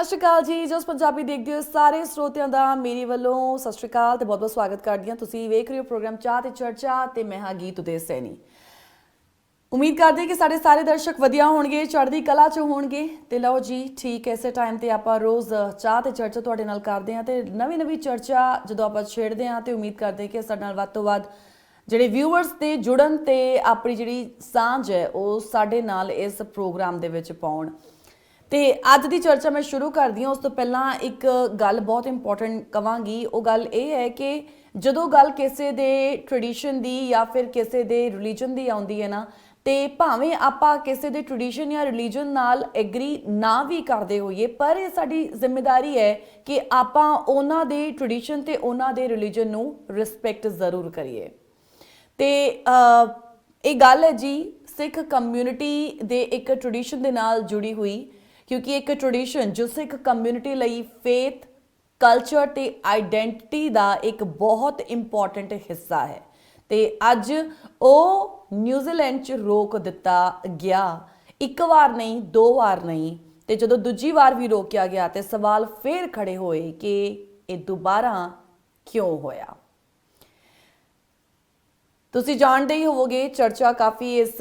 ਸਤਿ ਸ਼੍ਰੀ ਅਕਾਲ ਜੀ। ਜਸ ਪੰਜਾਬੀ ਦੇਖਦੇ ਹੋ, ਸਾਰੇ ਸਰੋਤਿਆਂ ਦਾ ਮੇਰੀ ਵੱਲੋਂ ਸਤਿ ਸ਼੍ਰੀ ਅਕਾਲ ਤੇ ਬਹੁਤ-ਬਹੁਤ ਸਵਾਗਤ ਕਰਦੀ ਹਾਂ। ਤੁਸੀਂ ਵੇਖ ਰਹੇ ਹੋ ਪ੍ਰੋਗਰਾਮ ਚਾਹ ਤੇ ਚਰਚਾ ਤੇ ਮੈਂ ਹਾਂ ਗੀਤ ਉਦੇ ਸੈਣੀ। ਉਮੀਦ ਕਰਦੇ ਹਾਂ ਕਿ ਸਾਡੇ ਸਾਰੇ ਦਰਸ਼ਕ ਵਧੀਆ ਹੋਣਗੇ, ਚੜ੍ਹਦੀ ਕਲਾ 'ਚ ਹੋਣਗੇ। ਤੇ ਲਓ ਜੀ, ਠੀਕ ਐਸੇ ਟਾਈਮ ਤੇ ਆਪਾਂ ਰੋਜ਼ ਚਾਹ ਤੇ ਚਰਚਾ ਤੁਹਾਡੇ ਨਾਲ ਕਰਦੇ ਹਾਂ ਤੇ ਨਵੀਂ-ਨਵੀਂ ਚਰਚਾ ਜਦੋਂ ਆਪਾਂ ਛੇੜਦੇ ਹਾਂ ਤੇ ਉਮੀਦ ਕਰਦੇ ਕਿ ਸਾਡੇ ਨਾਲ ਵੱਧ ਤੋਂ ਵੱਧ ਜਿਹੜੇ ਵਿਊਅਰਸ ਤੇ ਜੁੜਨ ਤੇ ਆਪਣੀ ਜਿਹੜੀ ਸਾਂਝ ਹੈ, ਉਹ ਸਾਡੇ ਨਾਲ ਇਸ ਪ੍ਰੋਗਰਾਮ ਦੇ ਵਿੱਚ ਪਾਉਣ। ਤੇ ਅੱਜ ਦੀ ਚਰਚਾ ਮੈਂ ਸ਼ੁਰੂ ਕਰਦੀ ਹਾਂ। ਉਸ ਤੋਂ ਪਹਿਲਾਂ ਇੱਕ ਗੱਲ ਬਹੁਤ ਇੰਪੋਰਟੈਂਟ ਕਵਾਂਗੀ। ਉਹ ਗੱਲ ਇਹ ਹੈ ਕਿ ਜਦੋਂ ਗੱਲ ਕਿਸੇ ਦੇ ਟ੍ਰੈਡੀਸ਼ਨ ਦੀ ਜਾਂ ਫਿਰ ਕਿਸੇ ਦੇ ਰਿਲੀਜਨ ਦੀ ਆਉਂਦੀ ਹੈ ਨਾ, ਤੇ ਭਾਵੇਂ ਆਪਾਂ ਕਿਸੇ ਦੇ ਟ੍ਰੈਡੀਸ਼ਨ ਜਾਂ ਰਿਲੀਜਨ ਨਾਲ ਐਗਰੀ ਨਾ ਵੀ ਕਰਦੇ ਹੋਈਏ, ਪਰ ਇਹ ਸਾਡੀ ਜ਼ਿੰਮੇਵਾਰੀ ਹੈ ਕਿ ਆਪਾਂ ਉਹਨਾਂ ਦੇ ਟ੍ਰੈਡੀਸ਼ਨ ਤੇ ਉਹਨਾਂ ਦੇ ਰਿਲੀਜਨ ਨੂੰ ਰਿਸਪੈਕਟ ਜ਼ਰੂਰ ਕਰੀਏ। ਤੇ ਇਹ ਗੱਲ ਹੈ ਜੀ, ਸਿੱਖ ਕਮਿਊਨਿਟੀ ਦੇ ਇੱਕ ਟ੍ਰੈਡੀਸ਼ਨ ਦੇ ਨਾਲ ਜੁੜੀ ਹੋਈ। ਕਿਉਂਕਿ ਇੱਕ ਟ੍ਰੈਡੀਸ਼ਨ ਜੋ ਸਿੱਖ ਕਮਿਊਨਿਟੀ ਲਈ ਫੇਥ ਕਲਚਰ ਤੇ ਆਇਡੈਂਟੀਟੀ ਦਾ ਇੱਕ ਬਹੁਤ ਇੰਪੋਰਟੈਂਟ ਹਿੱਸਾ ਹੈ। ਤੇ ਅੱਜ ਉਹ ਨਿਊਜ਼ੀਲੈਂਡ 'ਚ ਰੋਕ ਦਿੱਤਾ ਗਿਆ। ਇੱਕ ਵਾਰ ਨਹੀਂ, ਦੋ ਵਾਰ ਨਹੀਂ। ਤੇ ਜਦੋਂ ਦੂਜੀ ਵਾਰ ਵੀ ਰੋਕਿਆ ਗਿਆ ਤੇ ਸਵਾਲ ਫੇਰ ਖੜੇ ਹੋਏ ਕਿ ਇਹ ਦੁਬਾਰਾ ਕਿਉਂ ਹੋਇਆ? ਤੁਸੀਂ ਜਾਣਦੇ ਹੀ ਹੋਵੋਗੇ, ਚਰਚਾ ਕਾਫੀ ਇਸ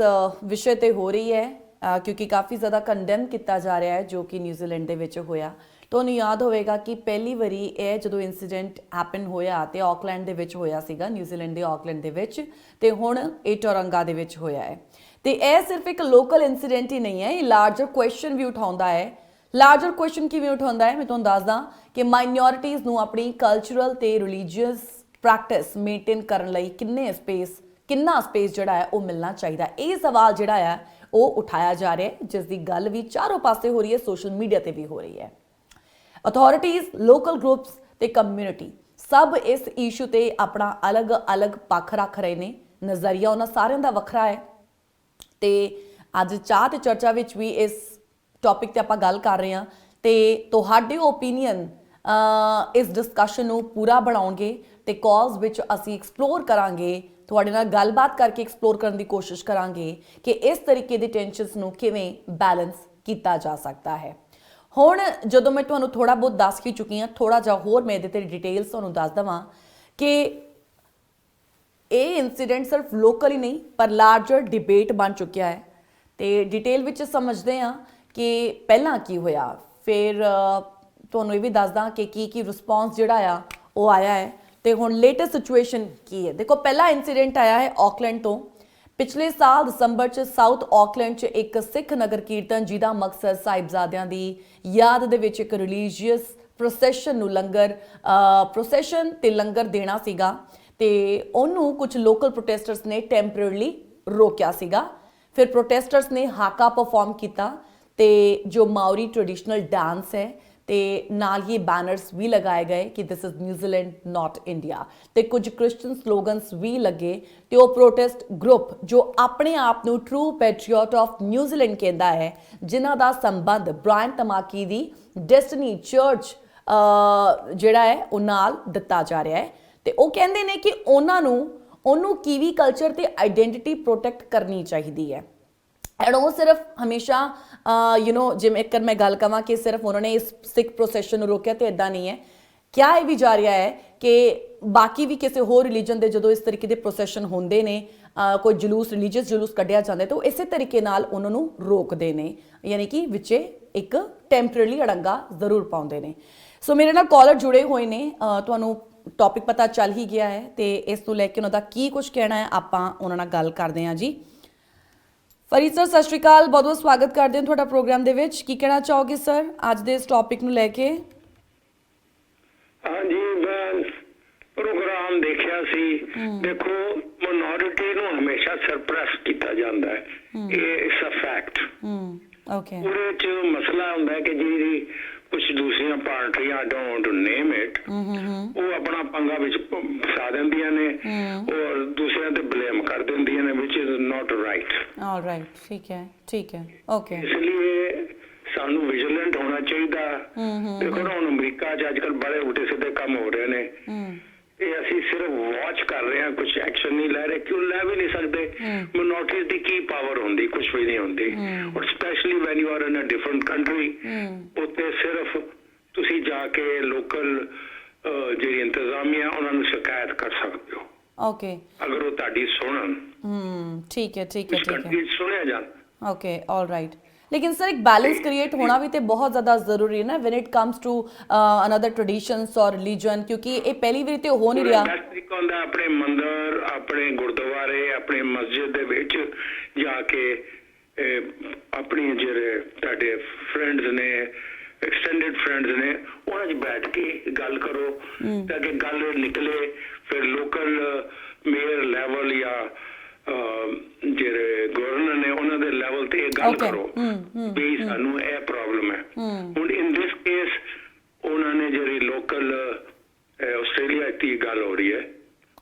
ਵਿਸ਼ੇ ਤੇ ਹੋ ਰਹੀ ਹੈ। ਕਿਉਂਕਿ ਕਾਫੀ ਜ਼ਿਆਦਾ ਕੰਡੈਮ ਕੀਤਾ ਜਾ ਰਿਹਾ ਹੈ ਜੋ ਕਿ ਨਿਊਜ਼ੀਲੈਂਡ ਦੇ ਵਿੱਚ ਹੋਇਆ। ਤੁਹਾਨੂੰ ਯਾਦ ਹੋਵੇਗਾ ਕਿ ਪਹਿਲੀ ਵਾਰੀ ਇਹ ਜਦੋਂ ਇਨਸੀਡੈਂਟ ਹੈਪਨ ਹੋਇਆ ਤੇ ਆਕਲੈਂਡ ਦੇ ਵਿੱਚ ਹੋਇਆ ਸੀਗਾ ਨਿਊਜ਼ੀਲੈਂਡ ਦੇ ਆਕਲੈਂਡ ਦੇ ਵਿੱਚ, ਤੇ ਹੁਣ ਇਹ ਟੋਰੰਗਾ ਦੇ ਵਿੱਚ ਹੋਇਆ ਹੈ। ਤੇ ਇਹ ਸਿਰਫ ਇੱਕ ਲੋਕਲ ਇਨਸੀਡੈਂਟ ਹੀ ਨਹੀਂ ਹੈ, ਇਹ ਲਾਰਜਰ ਕੁਐਸਚਨ ਵੀ ਉਠਾਉਂਦਾ ਹੈ। ਲਾਰਜਰ ਕੁਐਸਚਨ ਕਿਵੇਂ ਉਠਾਉਂਦਾ ਹੈ? ਮੈਂ ਤੁਹਾਨੂੰ ਦੱਸਦਾ ਕਿ ਮਾਈਨੋਰਿਟੀਜ਼ ਨੂੰ ਆਪਣੀ ਕਲਚਰਲ ਤੇ ਰਿਲੀਜੀਅਸ ਪ੍ਰੈਕਟਿਸ ਮੇਨਟੇਨ ਕਰਨ ਲਈ ਕਿੰਨੇ ਸਪੇਸ ਕਿੰਨਾ ਸਪੇਸ ਜਿਹੜਾ ਹੈ ਉਹ ਮਿਲਣਾ ਚਾਹੀਦਾ ਇਹ ਸਵਾਲ ਜਿਹੜਾ ਹੈ ਉਹ ਉਠਾਇਆ ਜਾ ਰਿਹਾ ਹੈ ਜਿਸ ਦੀ ਗੱਲ ਵੀ ਚਾਰੋਂ ਪਾਸੇ ਹੋ ਰਹੀ ਹੈ ਸੋਸ਼ਲ ਮੀਡੀਆ ਤੇ ਵੀ ਹੋ ਰਹੀ ਹੈ। ਅਥਾਰਟੀਜ਼ ਲੋਕਲ ਗਰੁੱਪਸ ਤੇ ਕਮਿਊਨਿਟੀ ਸਭ ਇਸ ਇਸ਼ੂ ਤੇ ਆਪਣਾ ਅਲੱਗ-ਅਲੱਗ ਪੱਖ ਰੱਖ ਰਹੇ ਨੇ। ਨਜ਼ਰੀਆ ਉਹਨਾਂ ਸਾਰਿਆਂ ਦਾ ਵੱਖਰਾ ਹੈ। ਤੇ ਅੱਜ ਚਾਹ ਤੇ ਚਰਚਾ ਵਿੱਚ ਵੀ ਇਸ ਟੌਪਿਕ ਤੇ ਆਪਾਂ ਗੱਲ ਕਰ ਰਹੇ ਹਾਂ। ਤੇ ਤੁਹਾਡੇ ਓਪੀਨੀਅਨ ਇਸ ਡਿਸਕਸ਼ਨ ਨੂੰ ਪੂਰਾ ਬਣਾਉਣਗੇ ਤੇ ਕਾਲਸ ਵਿੱਚ ਅਸੀਂ ਐਕਸਪਲੋਰ ਕਰਾਂਗੇ। ਤੁਹਾਡੇ ਨਾਲ ਗੱਲਬਾਤ ਕਰਕੇ ਐਕਸਪਲੋਰ ਕਰਨ ਦੀ ਕੋਸ਼ਿਸ਼ ਕਰਾਂਗੇ ਕਿ ਇਸ ਤਰੀਕੇ ਦੀ ਟੈਨਸ਼ਨਸ ਨੂੰ ਕਿਵੇਂ ਬੈਲੈਂਸ ਕੀਤਾ ਜਾ ਸਕਦਾ ਹੈ। ਹੁਣ ਜਦੋਂ ਮੈਂ ਤੁਹਾਨੂੰ ਥੋੜਾ ਬਹੁਤ ਦੱਸ ਹੀ ਚੁੱਕੀ ਹਾਂ ਥੋੜਾ ਜਿਹਾ ਹੋਰ ਮੈਂ ਇਹਦੇ ਤੇ ਡਿਟੇਲਸ ਤੁਹਾਨੂੰ ਦੱਸ ਦਵਾਂ ਕਿ ਇਹ ਇਨਸੀਡੈਂਟ ਸਿਰਫ ਲੋਕਲ ਹੀ ਨਹੀਂ, ਪਰ ਲਾਰਜਰ ਡਿਬੇਟ ਬਣ ਚੁੱਕਿਆ ਹੈ। ਤੇ ਡਿਟੇਲ ਵਿੱਚ ਸਮਝਦੇ ਹਾਂ ਕਿ ਪਹਿਲਾਂ ਕੀ ਹੋਇਆ, ਫਿਰ ਤੁਹਾਨੂੰ ਇਹ ਵੀ ਦੱਸਦਾ ਕਿ ਕੀ ਕੀ ਰਿਸਪੌਂਸ ਜਿਹੜਾ ਆ, ਉਹ ਆਇਆ ਹੈ। ਤੇ ਹੁਣ ਲੇਟੈਸਟ ਸਿਚੁਏਸ਼ਨ ਕੀ ਹੈ? ਦੇਖੋ, ਪਹਿਲਾ ਇਨਸੀਡੈਂਟ ਆਇਆ ਹੈ ਆਕਲੈਂਡ ਤੋਂ। ਪਿਛਲੇ ਸਾਲ ਦਸੰਬਰ ਚ ਸਾਊਥ ਆਕਲੈਂਡ ਚ ਇੱਕ ਸਿੱਖ ਨਗਰ ਕੀਰਤਨ ਜਿਹਦਾ ਮਕਸਦ ਸਾਹਿਬਜ਼ਾਦਿਆਂ ਦੀ ਯਾਦ ਦੇ ਵਿੱਚ ਇੱਕ ਰਿਲੀਜੀਅਸ ਪ੍ਰੋਸੈਸ਼ਨ ਨੂੰ ਲੰਗਰ ਪ੍ਰੋਸੈਸ਼ਨ ਤੇ ਲੰਗਰ ਦੇਣਾ ਸੀਗਾ ਤੇ ਉਹਨੂੰ ਕੁਝ ਲੋਕਲ ਪ੍ਰੋਟੈਸਟਰਸ ਨੇ ਟੈਂਪਰੇਰੀਲੀ ਰੋਕਿਆ ਸੀਗਾ। ਫਿਰ ਪ੍ਰੋਟੈਸਟਰਸ ਨੇ ਹਾਕਾ ਪਰਫਾਰਮ ਕੀਤਾ ਤੇ ਜੋ ਮਾਉਰੀ ਟ੍ਰੈਡੀਸ਼ਨਲ ਡਾਂਸ ਹੈ ਤੇ ਨਾਲ ਹੀ ਬੈਨਰਸ ਵੀ ਲਗਾਏ ਗਏ ਕਿ this is New Zealand not India ਤੇ ਕੁਝ ਕ੍ਰਿਸਚੀਅਨ ਸਲੋਗਨਸ ਵੀ ਲੱਗੇ ਤੇ ਉਹ ਪ੍ਰੋਟੈਸਟ ਗਰੁੱਪ ਜੋ ਆਪਣੇ ਆਪ ਨੂੰ ਟਰੂ ਪੈਟਰੀਅਟ ਆਫ ਨਿਊਜ਼ੀਲੈਂਡ ਕਹਿੰਦਾ ਹੈ, ਜਿਨ੍ਹਾਂ ਦਾ ਸੰਬੰਧ ਬ੍ਰਾਇਨ ਤਮਾਕੀ ਦੀ ਡੈਸਟਨੀ ਚਰਚ ਜਿਹੜਾ ਹੈ, ਉਹ ਨਾਲ ਦਿੱਤਾ ਜਾ ਰਿਹਾ ਹੈ। ਤੇ ਉਹ ਕਹਿੰਦੇ ਨੇ ਕਿ ਉਹਨਾਂ ਨੂੰ, ਉਹਨੂੰ ਕੀਵੀ ਕਲਚਰ ਤੇ ਆਇਡੈਂਟੀਟੀ ਪ੍ਰੋਟੈਕਟ ਕਰਨੀ ਚਾਹੀਦੀ ਹੈ। ਐਂਡ ਉਹ ਸਿਰਫ ਹਮੇਸ਼ਾ ਯੂ نو ਜਿਵੇਂ ਇੱਕ ਮੈਂ ਗੱਲ ਕਵਾਂ ਕਿ ਸਿਰਫ ਉਹਨਾਂ ਨੇ ਇਸ ਸਿੱਖ ਪ੍ਰੋਸੈਸ਼ਨ ਨੂੰ ਰੋਕਿਆ ਤੇ ਇਦਾਂ ਨਹੀਂ ਹੈ। ਕਿਆ ਇਹ ਵੀ ਜਾ ਰਿਹਾ ਹੈ ਕਿ ਬਾਕੀ ਵੀ ਕਿਸੇ ਹੋਰ ਰਿਲੀਜਨ ਦੇ ਜਦੋਂ ਇਸ ਤਰੀਕੇ ਦੇ ਪ੍ਰੋਸੈਸ਼ਨ ਹੁੰਦੇ ਨੇ ਕੋਈ ਜਲੂਸ ਰਿਲੀਜੀਅਸ ਜਲੂਸ ਕੱਢਿਆ ਜਾਂਦਾ ਤਾਂ ਉਹ ਇਸੇ ਤਰੀਕੇ ਨਾਲ ਉਹਨਾਂ ਨੂੰ ਰੋਕਦੇ ਨੇ। ਯਾਨੀ ਕਿ ਵਿੱਚੇ ਇੱਕ ਟੈਂਪਰੇਰੀ ਅੜੰਗਾ ਜ਼ਰੂਰ ਪਾਉਂਦੇ ਨੇ। ਸੋ ਮੇਰੇ ਨਾਲ ਕਾਲਰ ਜੁੜੇ ਹੋਏ ਨੇ। ਤੁਹਾਨੂੰ ਟੌਪਿਕ ਪਤਾ ਚੱਲ ਹੀ ਗਿਆ ਹੈ ਤੇ ਇਸ ਨੂੰ ਲੈ ਕੇ ਉਹਨਾਂ ਦਾ ਕੀ ਕੁਝ ਕਹਿਣਾ ਹੈ, ਆਪਾਂ ਉਹਨਾਂ ਨਾਲ ਗੱਲ ਕਰਦੇ ਹਾਂ ਜੀ। ਫਰੀਦ ਸਰ ਸਤਿ ਸ਼੍ਰੀ ਅਕਾਲ। ਬਹੁਤ ਬਹੁਤ ਸਵਾਗਤ ਕਰਦੇ ਹਾਂ ਤੁਹਾਡਾ ਪ੍ਰੋਗਰਾਮ ਦੇ ਵਿੱਚ। ਕੀ ਕਹਿਣਾ ਚਾਹੋਗੇ ਸਰ ਅੱਜ ਦੇ ਇਸ ਟੌਪਿਕ ਨੂੰ ਲੈ ਕੇ? ਹਾਂਜੀ ਮੈਂ ਪ੍ਰੋਗਰਾਮ ਦੇਖਿਆ ਸੀ। ਦੇਖੋ ਮਿਨੋਰਿਟੀ ਨੂੰ ਹਮੇਸ਼ਾ ਸਰਪ੍ਰੈਸ ਕੀਤਾ ਜਾਂਦਾ ਹੈ। ਇਹ ਇਸ ਅ ਫੈਕਟ ਹਮ ਓਕੇ ਉਹਦੇ ਚ ਮਸਲਾ ਹੁੰਦਾ ਹੈ ਕਿ ਜਿਹੜੀ ਕੁਝ ਦੂਸਰੀਆਂ ਪਾਰਟੀਆਂ ਡੋਂਟ ਨੇਮ ਇਟ ਉਹ ਆਪਣਾ ਪੰਗਾ ਵਿੱਚ ਫਸਾ ਦਿੰਦੀਆਂ ਨੇ। ਔਰ ਆਲ ਰਾਈਟ ਠੀਕ ਹੈ ਠੀਕ ਹੈ। ਓਕੇ ਇਸ ਲਈ ਸਾਨੂੰ ਵਿਜੀਲੈਂਟ ਹੋਣਾ ਚਾਹੀਦਾ। ਦੇਖੋ ਨਾ ਹੁਣ ਅਮਰੀਕਾ 'ਚ ਅੱਜਕੱਲ ਬੜੇ ਉਲਟੇ ਸਿੱਧੇ ਕੰਮ ਹੋ ਰਹੇ ਨੇ ਹਮ ਇਹ ਅਸੀਂ ਸਿਰਫ ਵਾਚ ਕਰ ਰਹੇ ਹਾਂ ਕੁਝ ਐਕਸ਼ਨ ਨਹੀਂ ਲੈ ਰਹੇ ਕਿਉਂ ਲੈ ਵੀ ਨਹੀਂ ਸਕਦੇ ਮਿਨੋਰਟੀਜ਼ ਦੀ ਕੀ ਪਾਵਰ ਹੁੰਦੀ ਕੁਝ ਵੀ ਨਹੀਂ ਹੁੰਦੀ ਔਰ specially when you are in a different country ਉੱਤੇ ਸਿਰਫ ਓਕੇ ਅਗਰ ਉਹ ਤੁਹਾਡੀ ਸੁਣਨ ਹਮ ਠੀਕ ਹੈ ਠੀਕ ਹੈ ਇਸ ਠੀਕ ਹੈ ਕਰਕੇ ਸੁਣਿਆ ਜਾਣ ਓਕੇ ਆਲ ਰਾਈਟ ਲੇਕਿਨ ਸਰ ਇੱਕ ਬੈਲੈਂਸ ਕ੍ਰੀਏਟ ਹੋਣਾ ਵੀ ਤੇ ਬਹੁਤ ਜ਼ਿਆਦਾ ਜ਼ਰੂਰੀ ਹੈ ਨਾ when it comes to another traditions ਔਰ ਰਿਲੀਜਨ ਕਿਉਂਕਿ ਇਹ ਪਹਿਲੀ ਵਾਰੀ ਤੇ ਹੋ ਨਹੀਂ ਰਿਹਾ ਤਰੀਕਾ ਹੁੰਦਾ ਆਪਣੇ ਮੰਦਰ ਆਪਣੇ ਗੁਰਦੁਆਰੇ ਆਪਣੇ ਮਸਜਿਦ ਦੇ ਵਿੱਚ ਜਾ ਕੇ ਆਪਣੀ ਜਿਹੜੇ ਤੁਹਾਡੇ ਫਰੈਂਡਸ ਨੇ ਐਕਸਟੈਂਡਡ ਫਰੈਂਡਸ ਨੇ ਉਹਨਾਂ 'ਚ ਬੈਠ ਕੇ ਗੱਲ ਕਰੋ ਤਾਂ ਕਿ ਗੱਲ ਨਿਕਲੇ ਫਿਰ ਲੋਕਲ ਮੇਅਰ ਲੈਵਲ ਜਾਂ ਜਿਹੜੇ ਗਵਰਨਰ ਨੇ ਉਹਨਾਂ ਦੇ ਲੈਵਲ ਤੇ ਇਹ ਗੱਲ. ਕਰੋ ਵੀ ਸਾਨੂੰ ਇਹ ਪ੍ਰੋਬਲਮ ਹੈ। ਹੁਣ ਇਨ ਦਿਸ ਕੇਸ ਉਹਨਾਂ ਨੇ ਜਿਹੜੀ ਲੋਕਲ ਆਸਟ੍ਰੇਲੀਆ ਦੀ ਗੱਲ ਹੋ ਰਹੀ ਹੈ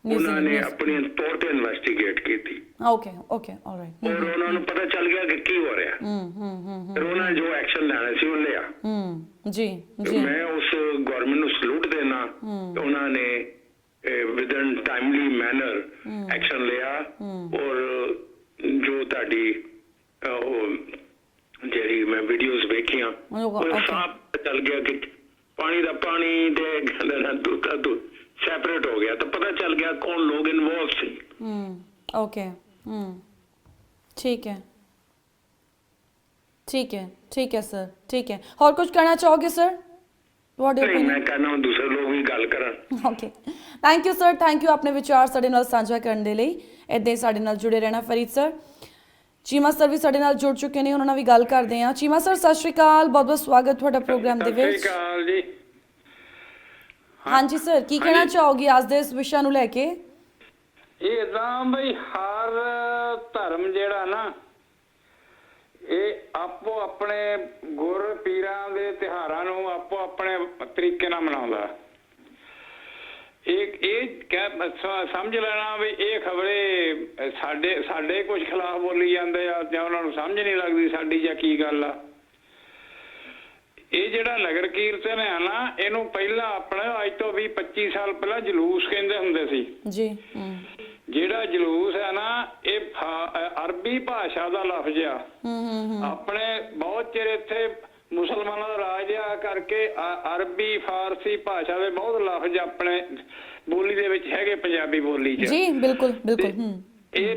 ਉਹਨਾਂ ਨੇ ਆਪਣੀ ਤੌਰ ਤੇ ਇਨਵੈਸਟੀਗੇਟ ਕੀਤੀ। ਓਕੇ ਓਕੇ ਆਲ ਰਾਈਟ ਔਰ ਉਹਨਾਂ ਨੂੰ ਪਤਾ ਚੱਲ ਗਿਆ ਕਿ ਕੀ ਹੋ ਰਿਹਾ। ਹਮ ਹਮ ਹਮ ਫਿਰ ਉਹਨਾਂ ਨੇ ਜੋ ਐਕਸ਼ਨ ਲੈਣਾ ਸੀ ਉਹ ਲਿਆ। ਹਮ ਜੀ ਜੀ। ਮੈਂ ਉਸ ਗਵਰਨਮੈਂਟ ਨੂੰ ਸਲੂਟ ਦੇਣਾ ਉਹਨਾਂ ਨੇ ਵਿਦਨ ਟਾਈਮਲੀ ਮੈਨਰ ਐਕਸ਼ਨ ਲਿਆ। ਔਰ ਜੋ ਤੁਹਾਡੀ ਉਹ ਜਿਹੜੀ ਮੈਂ ਵੀਡੀਓਜ਼ ਵੇਖੀਆਂ ਉਹ-. ਸਾਫ਼ ਚੱਲ ਗਿਆ ਕਿ ਪਾਣੀ ਦਾ ਪਾਣੀ ਤੇ ਨਾ ਦੁੱਧ ਦੁੱਧ ਸੈਪਰੇਟ ਹੋ ਗਿਆ। ਤਾਂ ਪਤਾ ਚੱਲ ਗਿਆ ਕੌਣ ਲੋਕ ਇਨਵੋਲਵ ਸੀ। ਹਮ ਓਕੇ ਹਮ ਠੀਕ ਹੈ। ਠੀਕ ਹੈ ਠੀਕ ਹੈ ਸਰ ਠੀਕ ਹੈ। ਹੋਰ ਕੁਝ ਕਹਿਣਾ ਚਾਹੋਗੇ ਸਰ ਵਾਟ ਨਹੀਂ ਯੂ ਮੈਂ ਕਹਿੰਦਾ ਹਾਂ ਦੂਸਰੇ ਲੋਕ ਵੀ ਗੱਲ ਕਰਨ। Okay thank you sir thank you ਆਪਣੇ ਵਿਚਾਰ ਸਾਡੇ ਨਾਲ ਸਾਂਝਾ ਕਰਨ ਦੇ ਲਈ ਇੱਦਾਂ ਹੀ ਸਾਡੇ ਨਾਲ ਜੁੜੇ ਰਹਿਣਾ ਫਰੀਦ ਸਰ ਚੀਮਾ ਸਰ ਵੀ ਸਾਡੇ ਨਾਲ ਜੁੜ ਚੁੱਕੇ ਨੇ ਉਹਨਾਂ ਨਾਲ ਵੀ ਗੱਲ ਕਰਦੇ ਹਾਂ ਚੀਮਾ ਸਰ ਸਤਿ ਸ਼੍ਰੀ ਅਕਾਲ ਬਹੁਤ ਬਹੁਤ ਸਵਾਗਤ ਤੁਹਾਡਾ ਪ੍ਰੋਗਰਾਮ ਦੇ ਸਤਿ ਵਿੱਚ ਸ਼੍ਰੀ ਅਕਾਲ ਜੀ ਹਾਂਜੀ ਸਰ ਕੀ ਕਹਿਣਾ ਚਾਹੋਗੇ ਅੱਜ ਦੇ ਇਸ ਵਿਸ਼ਾ ਨੂੰ ਲੈ ਕੇ ਇਹ ਤਾਂ ਬਈ ਹਰ ਧਰਮ ਜਿਹੜਾ ਨਾ ਇਹ ਆਪੋ ਆਪਣੇ ਗੁਰ ਪੀਰਾਂ ਦੇ ਤਿਹਾਰਾਂ ਨੂੰ ਆਪੋ ਆਪਣੇ ਤਰੀਕੇ ਨਾਲ ਮਨਾਉਂਦਾ ਇਹ ਇਹ ਕਹਿ- ਸਮਝ ਲੈਣਾ ਵੀ ਇਹ ਖਬਰੇ ਸਾਡੇ ਸਾਡੇ ਕੁਝ ਖਿਲਾਫ ਬੋਲੀ ਜਾਂਦੇ ਆ ਜਾਂ ਉਹਨਾਂ ਨੂੰ ਸਮਝ ਨਹੀਂ ਲੱਗਦੀ ਸਾਡੀ ਜਾਂ ਕੀ ਗੱਲ ਆ। ਇਹ ਜਿਹੜਾ ਨਗਰ ਕੀਰਤਨ ਹੈ ਨਾ ਇਹਨੂੰ ਪਹਿਲਾਂ ਆਪਣੇ ਅੱਜ ਤੋਂ 20 25 ਸਾਲ ਪਹਿਲਾਂ ਜਲੂਸ ਕਹਿੰਦੇ ਹੁੰਦੇ ਸੀ। ਜੀ ਜਿਹੜਾ ਜਲੂਸ ਹੈ ਨਾ ਇਹ ਅਰਬੀ ਭਾਸ਼ਾ ਦਾ ਲਫ਼ਜ਼ ਆ। ਆਪਣੇ ਬਹੁਤ ਚਿਰ ਇੱਥੇ ਮੁਸਲਮਾਨਾਂ ਦਾ ਰਾਜ ਆ ਕਰਕੇ ਅਰਬੀ ਫਾਰਸੀ ਭਾਸ਼ਾ ਦੇ ਬਹੁਤ ਲਫ਼ਜ਼ ਆਪਣੇ ਬੋਲੀ ਦੇ ਵਿੱਚ ਹੈਗੇ ਪੰਜਾਬੀ ਬੋਲੀ 'ਚ। ਜੀ ਬਿਲਕੁਲ ਬਿਲਕੁਲ ਇਹ